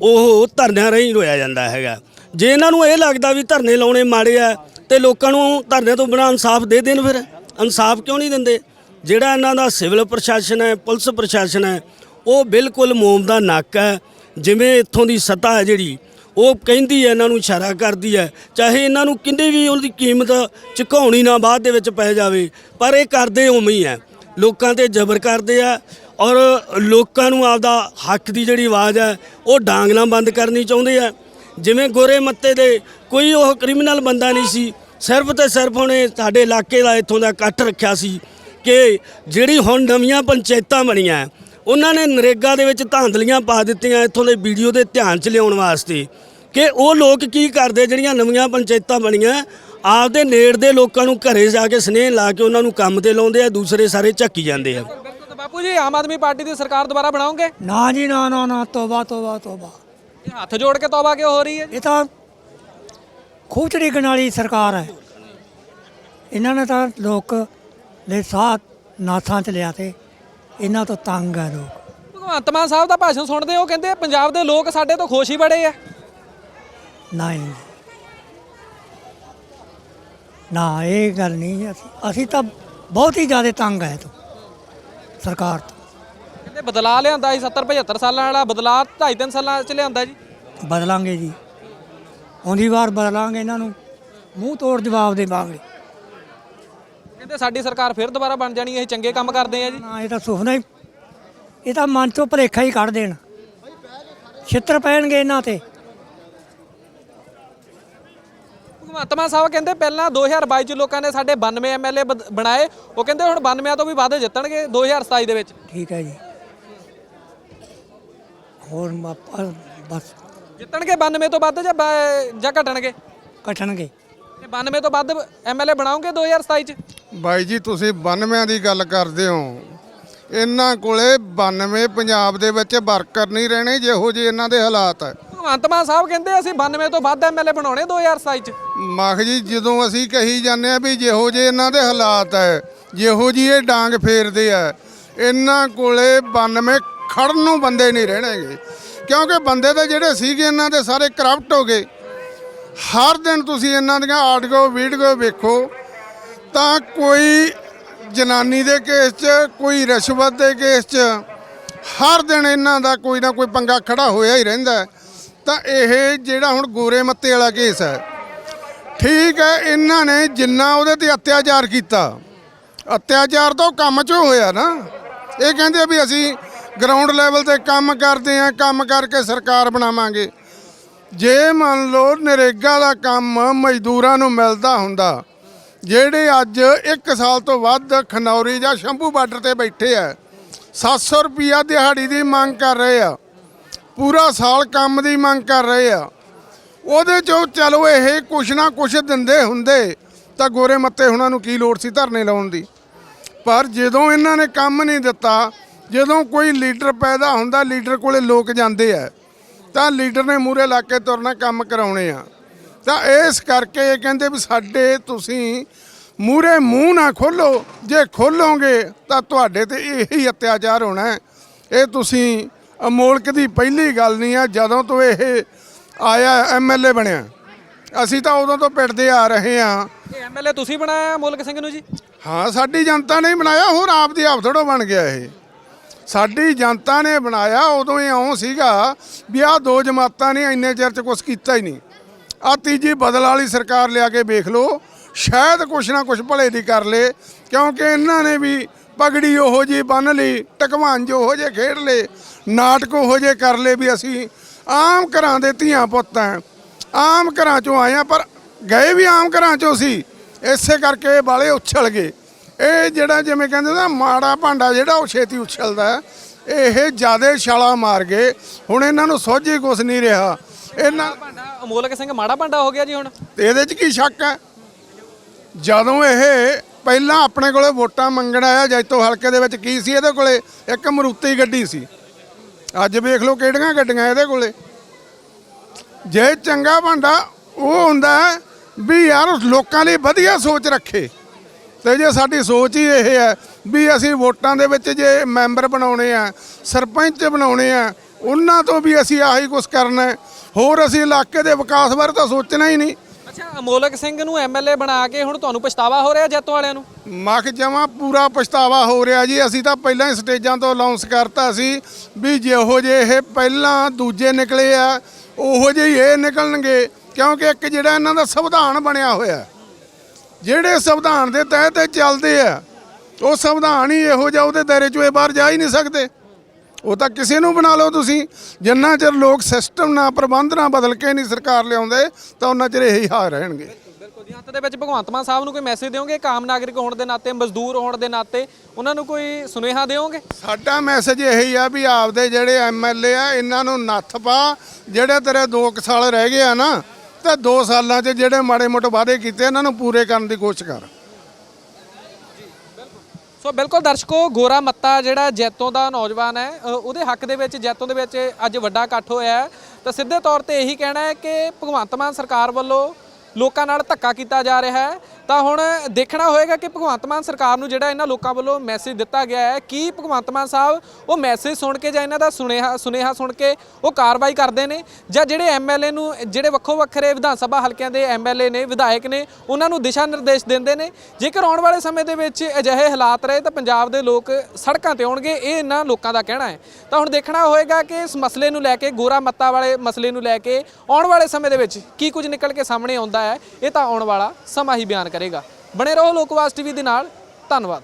ਉਹ ਧਰਨਿਆਂ ਰਾਹੀਂ ਰੋਇਆ ਜਾਂਦਾ ਹੈਗਾ। ਜੇ ਇਹਨਾਂ ਨੂੰ ਇਹ ਲੱਗਦਾ ਵੀ ਧਰਨੇ ਲਾਉਣੇ ਮਾੜੇ ਆ, ਤੇ ਲੋਕਾਂ ਨੂੰ ਧਰਨੇ ਤੋਂ ਬਿਨਾਂ ਇਨਸਾਫ ਦੇ ਦੇਣ ਫਿਰ? ਇਨਸਾਫ ਕਿਉਂ ਨਹੀਂ ਦਿੰਦੇ? ਜਿਹੜਾ ਇਹਨਾਂ ਦਾ ਸਿਵਲ ਪ੍ਰਸ਼ਾਸਨ ਹੈ, ਪੁਲਿਸ ਪ੍ਰਸ਼ਾਸਨ ਹੈ, ਉਹ ਬਿਲਕੁਲ ਮੋਮ ਦਾ ਨੱਕ ਹੈ। ਜਿਵੇਂ ਇੱਥੋਂ ਦੀ ਸੱਤਾ ਹੈ ਜਿਹੜੀ, ਉਹ ਕਹਿੰਦੀ ਹੈ, ਇਹਨਾਂ ਨੂੰ ਇਸ਼ਾਰਾ ਕਰਦੀ ਹੈ। ਚਾਹੇ ਇਹਨਾਂ ਨੂੰ ਕਿੰਨੇ ਵੀ ਉਹਦੀ ਕੀਮਤ ਝੁਕਾਉਣੀ ਨਾ ਬਾਅਦ ਦੇ ਵਿੱਚ ਪੈ ਜਾਵੇ, ਪਰ ਇਹ ਕਰਦੇ ਉਵੇਂ ਹੀ ਹੈ। ਲੋਕਾਂ ਤੇ ਜ਼ਬਰ ਕਰਦੇ ਆ ਔਰ ਲੋਕਾਂ ਨੂੰ ਆਪਦਾ ਹੱਕ ਦੀ ਜਿਹੜੀ ਆਵਾਜ਼ ਹੈ, ਉਹ ਡਾਂਗਣਾ ਬੰਦ ਕਰਨੀ ਚਾਹੁੰਦੇ ਆ। ਜਿਵੇਂ ਗੋਰੇ ਮੱਤੇ ਦੇ ਕੋਈ ਉਹ ਕ੍ਰਿਮੀਨਲ ਬੰਦਾ ਨਹੀਂ ਸੀ, ਸਿਰਫ ਤੇ ਸਿਰਫ ਉਹਨੇ ਸਾਡੇ ਇਲਾਕੇ ਦਾ ਇੱਥੋਂ ਦਾ ਇਕੱਠ ਰੱਖਿਆ ਸੀ ਕਿ ਜਿਹੜੀ ਹੁਣ ਨਵੀਆਂ ਪੰਚਾਇਤਾਂ ਬਣੀਆਂ, ਉਹਨਾਂ ਨੇ ਨਰੇਗਾ ਦੇ ਵਿੱਚ ਧਾਂਦਲੀਆਂ ਪਾ ਦਿੱਤੀਆਂ ਇੱਥੋਂ ਦੇ ਵੀਡੀਓ ਦੇ ਧਿਆਨ 'ਚ ਲਿਆਉਣ ਵਾਸਤੇ ਕਿ ਉਹ ਲੋਕ ਕੀ ਕਰਦੇ ਜਿਹੜੀਆਂ ਨਵੀਆਂ ਪੰਚਾਇਤਾਂ ਬਣੀਆਂ, ਆਪਦੇ ਨੇੜ ਦੇ ਲੋਕਾਂ ਨੂੰ ਘਰੇ ਜਾ ਕੇ ਸਨੇਹ ਲਾ ਕੇ ਉਹਨਾਂ ਨੂੰ ਕੰਮ ਤੇ ਲਾਉਂਦੇ ਆ, ਦੂਸਰੇ ਸਾਰੇ ਝੱਕੀ ਜਾਂਦੇ ਆ। ਬਾਪੂ ਜੀ ਆਮ ਆਦਮੀ ਪਾਰਟੀ ਦੀ ਸਰਕਾਰ ਦੁਬਾਰਾ ਬਣਾਓਗੇ? ਨਾ ਜੀ ਨਾ ਨਾ ਨਾ ਤੋਬਾ ਤੋਬਾ ਤੋਬਾ। ਇਹ ਹੱਥ ਜੋੜ ਕੇ ਤੌਬਾ ਕਿਉਂ ਹੋ ਰਹੀ ਹੈ ਇਹ ਤਾਂ ਖੂਹ ਚੜੀਕਣ ਵਾਲੀ ਸਰਕਾਰ ਹੈ। ਇਹਨਾਂ ਨੇ ਤਾਂ ਲੋਕ ਦੇ ਸਾਥ ਨਾਥਾਂ ਚ ਲਿਆ ਤੇ ਇਹਨਾਂ ਤੋਂ ਤੰਗ ਹੈ ਲੋਕ। ਭਗਵੰਤ ਮਾਨ ਸਾਹਿਬ ਦਾ ਭਾਸ਼ਣ ਸੁਣਦੇ ਹੋ ਕਹਿੰਦੇ ਪੰਜਾਬ ਦੇ ਲੋਕ ਸਾਡੇ ਤੋਂ ਖੁਸ਼ ਹੀ ਬੜੇ ਆ। ਨਹੀਂ ਨਾ ਇਹ ਗੱਲ ਨਹੀਂ ਅਸੀਂ ਅਸੀਂ ਤਾਂ ਬਹੁਤ ਹੀ ਜ਼ਿਆਦਾ ਤੰਗ ਹੈ ਤੋਂ। ਸਰਕਾਰ ਤੋਂ। ਕਹਿੰਦੇ ਬਦਲਾ ਲਿਆਂਦਾ ਸੀ 70 75 ਸਾਲਾਂ ਵਾਲਾ ਬਦਲਾ 2.5 3 ਸਾਲਾਂ ਚ ਲਿਆਂਦਾ ਜੀ। ਬਦਲਾਂਗੇ ਜੀ। ਆਉਂਦੀ ਵਾਰ ਬਦਲਾਂਗੇ ਇਹਨਾਂ ਨੂੰ। ਮੂੰਹ ਤੋੜ ਜਵਾਬ ਦੇਵਾਂਗੇ। ਕਹਿੰਦੇ ਸਾਡੀ ਸਰਕਾਰ ਫਿਰ ਦੁਬਾਰਾ ਬਣ ਜਾਣੀ ਹੈ, ਅਸੀਂ ਚੰਗੇ ਕੰਮ ਕਰਦੇ ਆ ਜੀ। ਨਾ ਇਹ ਤਾਂ ਸੁਪਨਾ ਹੀ ਇਹ ਤਾਂ ਮਨ ਚੋਂ ਭੁਲੇਖਾ ਹੀ ਕੱਢ ਦੇਣ। ਛਿੱਤਰ ਪੈਣਗੇ ਇਹਨਾਂ ਤੇ। ਭਗਵੰਤ ਮਾਨ ਸਾਹਿਬ ਕਹਿੰਦੇ ਪਹਿਲਾਂ 2022 ਚ ਲੋਕਾਂ ਨੇ ਸਾਡੇ 92 ਐਮਐਲਏ ਬਣਾਏ। ਉਹ ਕਹਿੰਦੇ ਹੁਣ 92 ਤੋਂ ਵੀ ਵੱਧ ਜਿੱਤਣਗੇ 2027 ਦੇ ਵਿੱਚ। ਠੀਕ ਹੈ ਜੀ। ਹੋਰ ਮ- ਬਸ। ਜਿੱਤਣਗੇ 92 ਤੋਂ ਵੱਧ ਜਾਂ ਬ- ਜਾਂ ਘਟਣਗੇ? ਕਟਣਗੇ ਇਹ 92 ਤੋਂ ਵੱਧ ਐਮਐਲਏ ਬਣਾਓਗੇ 2027 ਚ? ਬਾਈ ਜੀ ਤੁਸੀਂ 92 ਦੀ ਗੱਲ ਕਰਦੇ ਹੋ। ਇਹਨਾਂ ਕੋਲੇ 92 ਪੰਜਾਬ ਦੇ ਵਿੱਚ ਵਰਕਰ ਨਹੀਂ ਰਹਿਣੇ ਜਿਹੋ ਜਿਹੇ ਇਹਨਾਂ ਦੇ ਹਾਲਾਤ ਹੈ। ਭਗਵੰਤ ਮਾਨ ਸਾਹਿਬ ਕਹਿੰਦੇ ਅਸੀਂ 92 ਤੋਂ ਵੱਧ ਐਮਐਲਏ ਬਣਾਉਣੇ 2027 ਚ। ਮਖ ਜੀ, ਜਦੋਂ ਅਸੀਂ ਕਹੀ ਜਾਂਦੇ ਆ ਵੀ ਜਿਹੋ ਜਿਹੇ ਇਹਨਾਂ ਦੇ ਹਾਲਾਤ ਹੈ, ਜਿਹੋ ਜੀ ਇਹ ਡਾਂਗ ਫੇਰਦੇ ਆ, ਇਹਨਾਂ ਕੋਲੇ 92 ਖੜਨ ਨੂੰ ਬੰਦੇ ਨਹੀਂ ਰਹਿਣਗੇ। ਕਿਉਂਕਿ ਬੰਦੇ ਤਾਂ ਜਿਹੜੇ ਸੀਗੇ, ਇਹਨਾਂ ਦੇ ਸਾਰੇ ਕਰਪਟ ਹੋ ਗਏ। ਹਰ ਦਿਨ ਤੁਸੀਂ ਇਹਨਾਂ ਦੀਆਂ ਆਡੀਓ, ਵੀਡੀਓ ਵੇਖੋ, ਤਾਂ ਕੋਈ ਜਨਾਨੀ ਦੇ ਕੇਸ 'ਚ, ਕੋਈ ਰਿਸ਼ਵਤ ਦੇ ਕੇਸ 'ਚ, ਹਰ ਦਿਨ ਇਹਨਾਂ ਦਾ ਕੋਈ ਨਾ ਕੋਈ ਪੰਗਾ ਖੜਾ ਹੋਇਆ ਹੀ ਰਹਿੰਦਾ ਤਾਂ ਇਹ ਜਿਹੜਾ ਹੁਣ ਗੋਰੇ ਮੱਤੇ ਵਾਲਾ ਕੇਸ ਹੈ। ਠੀਕ ਹੈ, ਇਹਨਾਂ ਨੇ ਜਿੰਨਾ ਉਹਦੇ ਤੇ ਅਤਿਆਚਾਰ ਕੀਤਾ। ਅਤਿਆਚਾਰ ਤਾਂ ਉਹ ਕੰਮ 'ਚੋਂ ਹੋਇਆ ਨਾ। ਇਹ ਕਹਿੰਦੇ ਵੀ ਅਸੀਂ ਗਰਾਊਂਡ ਲੈਵਲ ਤੇ ਕੰਮ ਕਰਦੇ ਆਂ ਕੰਮ ਕਰਕੇ ਸਰਕਾਰ ਬਣਾਵਾਂਗੇ। ਜੇ ਮੰਨ ਲਓ ਨਰੇਗਾ ਦਾ ਕੰਮ ਮਜ਼ਦੂਰਾਂ ਨੂੰ ਮਿਲਦਾ ਹੁੰਦਾ, ਜਿਹੜੇ ਅੱਜ 1 ਸਾਲ ਤੋਂ ਵੱਧ ਖਨੌਰੀ ਜਾਂ ਸ਼ੰਭੂ ਬਾਰਡਰ ਤੇ ਬੈਠੇ ਆ 700 ਰੁਪਿਆ ਦਿਹਾੜੀ ਦੀ ਮੰਗ ਕਰ ਰਹੇ ਆ। ਪੂਰਾ ਸਾਲ ਕੰਮ ਦੀ ਮੰਗ ਕਰ ਰਹੇ ਆ। ਉਹਦੇ ਚੋਂ ਚਲੋ ਇਹ ਕੁਛ ਨਾ ਕੁਛ ਦਿੰਦੇ ਹੁੰਦੇ, ਤਾਂ ਗੋਰੇ ਮੱਤੇ ਉਹਨਾਂ ਨੂੰ ਕੀ ਲੋੜ ਸੀ ਧਰਨੇ ਲਾਉਣ ਦੀ। ਪਰ ਜਦੋਂ ਇਹਨਾਂ ਨੇ ਕੰਮ ਨਹੀਂ ਦਿੱਤਾ, ਜਦੋਂ ਕੋਈ ਲੀਡਰ ਪੈਦਾ ਹੁੰਦਾ, ਲੀਡਰ ਕੋਲੇ ਲੋਕ ਜਾਂਦੇ ਆ, ਤਾਂ ਲੀਡਰ ਨੇ ਮੂਰੇ ਲਾ ਕੇ ਤੁਰਨਾ ਕੰਮ ਕਰਾਉਣੇ ਆ। ਤਾਂ ਇਸ ਕਰਕੇ ਇਹ ਕਹਿੰਦੇ ਵੀ ਸਾਡੇ ਤੁਸੀਂ ਮੂਰੇ ਮੂੰਹ ਨਾ ਖੋਲੋ ਜੇ ਖੋਲੋਗੇ ਤਾਂ ਤੁਹਾਡੇ ਤੇ ਇਹੀ ਅਤਿਆਚਾਰ ਹੋਣਾ। ਇਹ ਤੁਸੀਂ ਅਮੋਲਕ ਦੀ ਪਹਿਲੀ ਗੱਲ ਨਹੀਂ ਆ ਜਦੋਂ ਤੋਂ ਇਹ ਆਇਆ ਐਮਐਲਏ ਬਣਿਆ। ਅਸੀਂ ਤਾਂ ਉਦੋਂ ਤੋਂ ਪਿੰਡਦੇ ਆ ਰਹੇ ਆ। ਐਮਐਲਏ ਤੁਸੀਂ ਬਣਾਇਆ ਮੁਲਕ ਸਿੰਘ ਨੂੰ ਜੀ? ਹਾਂ ਸਾਡੀ ਜਨਤਾ ਨੇ ਹੀ ਬਣਾਇਆ ਹੋਰ ਆਪ ਦੀ ਆਪ ਥੋੜੋ ਬਣ ਗਿਆ ਇਹ। ਸਾਡੀ ਜਨਤਾ ਨੇ ਬਣਾਇਆ ਉਦੋਂ ਇਹ ਆਉਂ ਸੀਗਾ ਵੀ ਆਹ ਦੋ ਜਮਾਤਾਂ ਨੇ ਇੰਨੇ ਚਿਰ ਚ ਕੁਝ ਕੀਤਾ ਹੀ ਨਹੀਂ। ਆ ਤੀਜੀ ਬਦਲ ਵਾਲੀ ਸਰਕਾਰ ਲਿਆ ਕੇ ਵੇਖ ਲਓ ਸ਼ਾਇਦ ਕੁਛ ਨਾ ਕੁਛ ਭਲੇ ਦੀ ਕਰ ਲੇ ਕਿਉਂਕਿ ਇਹਨਾਂ ਨੇ ਵੀ ਪਗੜੀ ਉਹੋ ਜੀ ਬੰਨ ਲਈ ਟਕਵਾਂਜ ਉਹੋ ਜੇ ਖੇਡ ਲੇ ਨਾਟਕ ਉਹੋ ਜੇ ਕਰ ਲੇ ਵੀ ਅਸੀਂ ਆਮ ਘਰਾਂ ਦੇ ਧੀਆਂ ਪੁੱਤ ਆਂ ਆਮ ਘਰਾਂ ਚੋਂ ਆਏ ਆ ਪਰ ਗਏ ਵੀ ਆਮ ਘਰਾਂ ਚੋਂ ਸੀ। ਇਸੇ ਕਰਕੇ ਇਹ ਬਾਲੇ ਉਛਲ ਗਏ। ਇਹ ਜਿਹੜਾ ਜਿਵੇਂ ਕਹਿੰਦੇ ਨਾ ਮਾੜਾ ਭਾਂਡਾ ਜਿਹੜਾ ਉਹ ਛੇਤੀ ਉਛਲਦਾ ਇਹ ਜਿਆਦੇ ਛਾਲਾ ਮਾਰ ਗਏ। ਹੁਣ ਇਹਨਾਂ ਨੂੰ ਸੋਝੀ ਕੁਛ ਨਹੀਂ ਰਿਹਾ। ਇਹਨਾਂ ਭਾਂਡਾ ਅਮੋਲਕ ਸਿੰਘ ਮਾੜਾ ਭਾਂਡਾ ਹੋ ਗਿਆ ਜੀ ਹੁਣ? ਤੇ ਇਹਦੇ 'ਚ ਕੀ ਸ਼ੱਕ ਹੈ? ਜਦੋਂ ਇਹ ਪਹਿਲਾਂ ਆਪਣੇ ਕੋਲੇ ਵੋਟਾਂ ਮੰਗਣ ਆਇਆ ਜੈਤੋ ਹਲਕੇ ਦੇ ਵਿੱਚ ਕੀ ਸੀ ਇਹਦੇ ਕੋਲੇ? ਇੱਕ ਮਰੂਤੀ ਗੱਡੀ ਸੀ। ਅੱਜ ਵੇਖ ਲਓ ਕਿਹੜੀਆਂ ਗੱਡੀਆਂ ਇਹਦੇ ਕੋਲੇ। ਜੇ ਚੰਗਾ ਭਾਂਡਾ ਉਹ ਹੁੰਦਾ ਹੈ ਵੀ ਯਾਰ ਲੋਕਾਂ ਲਈ ਵਧੀਆ ਸੋਚ ਰੱਖੇ। ਤੇ ਜੇ ਸਾਡੀ ਸੋਚ ਹੀ ਇਹ ਹੈ ਵੀ ਅਸੀਂ ਵੋਟਾਂ ਦੇ ਵਿੱਚ ਜੇ ਮੈਂਬਰ ਬਣਾਉਣੇ ਆ, ਸਰਪੰਚ ਬਣਾਉਣੇ ਆ, ਉਹਨਾਂ ਤੋਂ ਵੀ ਅਸੀਂ ਆਹੀ ਕੁਝ ਕਰਨਾ ਹੋਰ ਅਸੀਂ ਇਲਾਕੇ ਦੇ ਵਿਕਾਸ ਬਾਰੇ ਤਾਂ ਸੋਚਣਾ ਹੀ ਨਹੀਂ। ਅੱਛਾ, ਅਮੋਲਕ ਸਿੰਘ ਨੂੰ ਐਮਐਲਏ ਬਣਾ ਕੇ ਹੁਣ ਤੁਹਾਨੂੰ ਪਛਤਾਵਾ ਹੋ ਰਿਹਾ ਜੱਤੋ ਵਾਲਿਆਂ ਨੂੰ? ਮਖ ਜਮਾ ਪੂਰਾ ਪਛਤਾਵਾ ਹੋ ਰਿਹਾ ਜੀ। ਅਸੀਂ ਤਾਂ ਪਹਿਲਾਂ ਹੀ ਸਟੇਜਾਂ ਤੋਂ ਅਨਾਉਂਸ ਕਰਤਾ ਸੀ ਵੀ ਜਿਹੋ ਜੇ ਇਹ ਪਹਿਲਾਂ ਦੂਜੇ ਨਿਕਲੇ ਆ, ਉਹੋ ਜਿਹੇ ਹੀ ਇਹ ਨਿਕਲਣਗੇ, ਕਿਉਂਕਿ ਇੱਕ ਜਿਹੜਾ ਇਹਨਾਂ ਦਾ ਸੰਵਿਧਾਨ ਬਣਿਆ ਹੋਇਆ ਜਿਹੜੇ ਸੰਵਿਧਾਨ ਦੇ ਤਹਿਤ ਇਹ ਚੱਲਦੇ ਆ, ਉਹ ਸੰਵਿਧਾਨ ਹੀ ਇਹੋ ਜਿਹਾ ਉਹਦੇ ਦਾਇਰੇ ਚੋਂ ਇਹ ਬਾਹਰ ਜਾ ਹੀ ਨਹੀਂ ਸਕਦੇ। ਉਹ ਤਾਂ ਕਿਸੇ ਨੂੰ ਬਣਾ ਲਓ ਤੁਸੀਂ। ਜਿੰਨਾ ਚਿਰ ਲੋਕ ਸਿਸਟਮ ਨਾ ਪ੍ਰਬੰਧ ਨਾ ਬਦਲ ਕੇ ਨਹੀਂ ਸਰਕਾਰ ਲਿਆਉਂਦੇ ਤਾਂ ਉਹਨਾਂ ਚਿਰ ਇਹੀ ਹਾਲ ਰਹਿਣਗੇ। ਬਿਲਕੁਲ ਜੀ। ਅੰਤ ਦੇ ਵਿੱਚ ਭਗਵੰਤ ਮਾਨ ਸਾਹਿਬ ਨੂੰ ਕੋਈ ਮੈਸੇਜ ਦਿਓਗੇ? ਇੱਕ ਆਮ ਨਾਗਰਿਕ ਹੋਣ ਦੇ ਨਾਤੇ ਮਜ਼ਦੂਰ ਹੋਣ ਦੇ ਨਾਤੇ ਉਹਨਾਂ ਨੂੰ ਕੋਈ ਸੁਨੇਹਾ ਦਿਓਗੇ? ਸਾਡਾ ਮੈਸੇਜ ਇਹੀ ਆ ਵੀ ਆਪਦੇ ਜਿਹੜੇ ਐਮਐਲਏ ਆ ਇਹਨਾਂ ਨੂੰ ਨੱਥ ਪਾ। ਜਿਹੜੇ ਤੇਰੇ 2 ਸਾਲ ਰਹਿ ਗਏ ਆ ਨਾ ਤੇ ਤਾਂ 2 ਸਾਲਾਂ 'ਚ ਜਿਹੜੇ ਮਾੜੇ ਮੋਟੇ ਵਾਅਦੇ ਕੀਤੇ ਇਹਨਾਂ ਨੂੰ ਪੂਰੇ ਕਰਨ ਦੀ ਕੋਸ਼ਿਸ਼ ਕਰ। ਸੋ ਬਿਲਕੁਲ ਦਰਸ਼ਕੋ ਗੋਰਾ ਮੱਤਾ ਜਿਹੜਾ ਜੈਤੋਂ ਦਾ ਨੌਜਵਾਨ ਹੈ ਅ, ਉਹਦੇ ਹੱਕ ਦੇ ਵਿੱਚ ਜੈਤੋਂ ਦੇ ਵਿੱਚ ਅੱਜ ਵੱਡਾ ਇਕੱਠ ਹੋਇਆ ਹੈ। ਤਾਂ ਸਿੱਧੇ ਤੌਰ ਤੇ ਇਹੀ ਕਹਿਣਾ ਹੈ ਕਿ ਭਗਵੰਤ ਮਾਨ ਸਰਕਾਰ ਵੱਲੋਂ ਲੋਕਾਂ ਨਾਲ ਧੱਕਾ ਕੀਤਾ ਜਾ ਰਿਹਾ ਹੈ। ਤਾਂ ਹੁਣ ਦੇਖਣਾ ਹੋਏਗਾ ਕਿ ਭਗਵੰਤ ਮਾਨ ਸਰਕਾਰ ਨੂੰ ਜਿਹੜਾ ਇਹਨਾਂ ਲੋਕਾਂ ਵੱਲੋਂ ਮੈਸੇਜ ਦਿੱਤਾ ਗਿਆ ਹੈ, ਕੀ ਭਗਵੰਤ ਮਾਨ ਸਾਹਿਬ ਉਹ ਮੈਸੇਜ ਸੁਣ ਕੇ ਜਾਂ ਇਹਨਾਂ ਦਾ ਸੁਨੇਹਾ ਸੁਨੇਹਾ ਸੁਣ ਕੇ ਉਹ ਕਾਰਵਾਈ ਕਰਦੇ ਨੇ? ਜਾਂ ਜਿਹੜੇ ਐਮਐਲਏ ਨੂੰ, ਜਿਹੜੇ ਵੱਖੋ ਵੱਖਰੇ ਵਿਧਾਨ ਸਭਾ ਹਲਕਿਆਂ ਦੇ ਐਮਐਲਏ ਨੇ, ਵਿਧਾਇਕ ਨੇ, ਉਹਨਾਂ ਨੂੰ ਦਿਸ਼ਾ ਨਿਰਦੇਸ਼ ਦਿੰਦੇ ਨੇ? ਜੇਕਰ ਆਉਣ ਵਾਲੇ ਸਮੇਂ ਦੇ ਵਿੱਚ ਅਜਿਹੇ ਹਾਲਾਤ ਰਹੇ ਤਾਂ ਪੰਜਾਬ ਦੇ ਲੋਕ ਸੜਕਾਂ ਤੇ ਆਉਣਗੇ, ਇਹ ਇਹਨਾਂ ਲੋਕਾਂ ਦਾ ਕਹਿਣਾ ਹੈ। ਤਾਂ ਹੁਣ ਦੇਖਣਾ ਹੋਏਗਾ ਕਿ ਇਸ ਮਸਲੇ ਨੂੰ ਲੈ ਕੇ, ਗੋਰਾ ਮੱਤਾ ਵਾਲੇ ਮਸਲੇ ਨੂੰ ਲੈ ਕੇ ਆਉਣ ਵਾਲੇ ਸਮੇਂ ਦੇ ਵਿੱਚ ਕੀ ਕੁਝ ਨਿਕਲ ਕੇ ਸਾਹਮਣੇ ਆਉਂਦਾ ਹੈ, ਇਹ ਤਾਂ ਆਉਣ ਵਾਲਾ ਸਮਾਂ ਹੀ ਬਿਆਨ ਕਰੇਗਾ। ਬਣੇ ਰਹੋ ਲੋਕਵਾਸ ਟੀਵੀ ਦੇ ਨਾਲ। ਧੰਨਵਾਦ।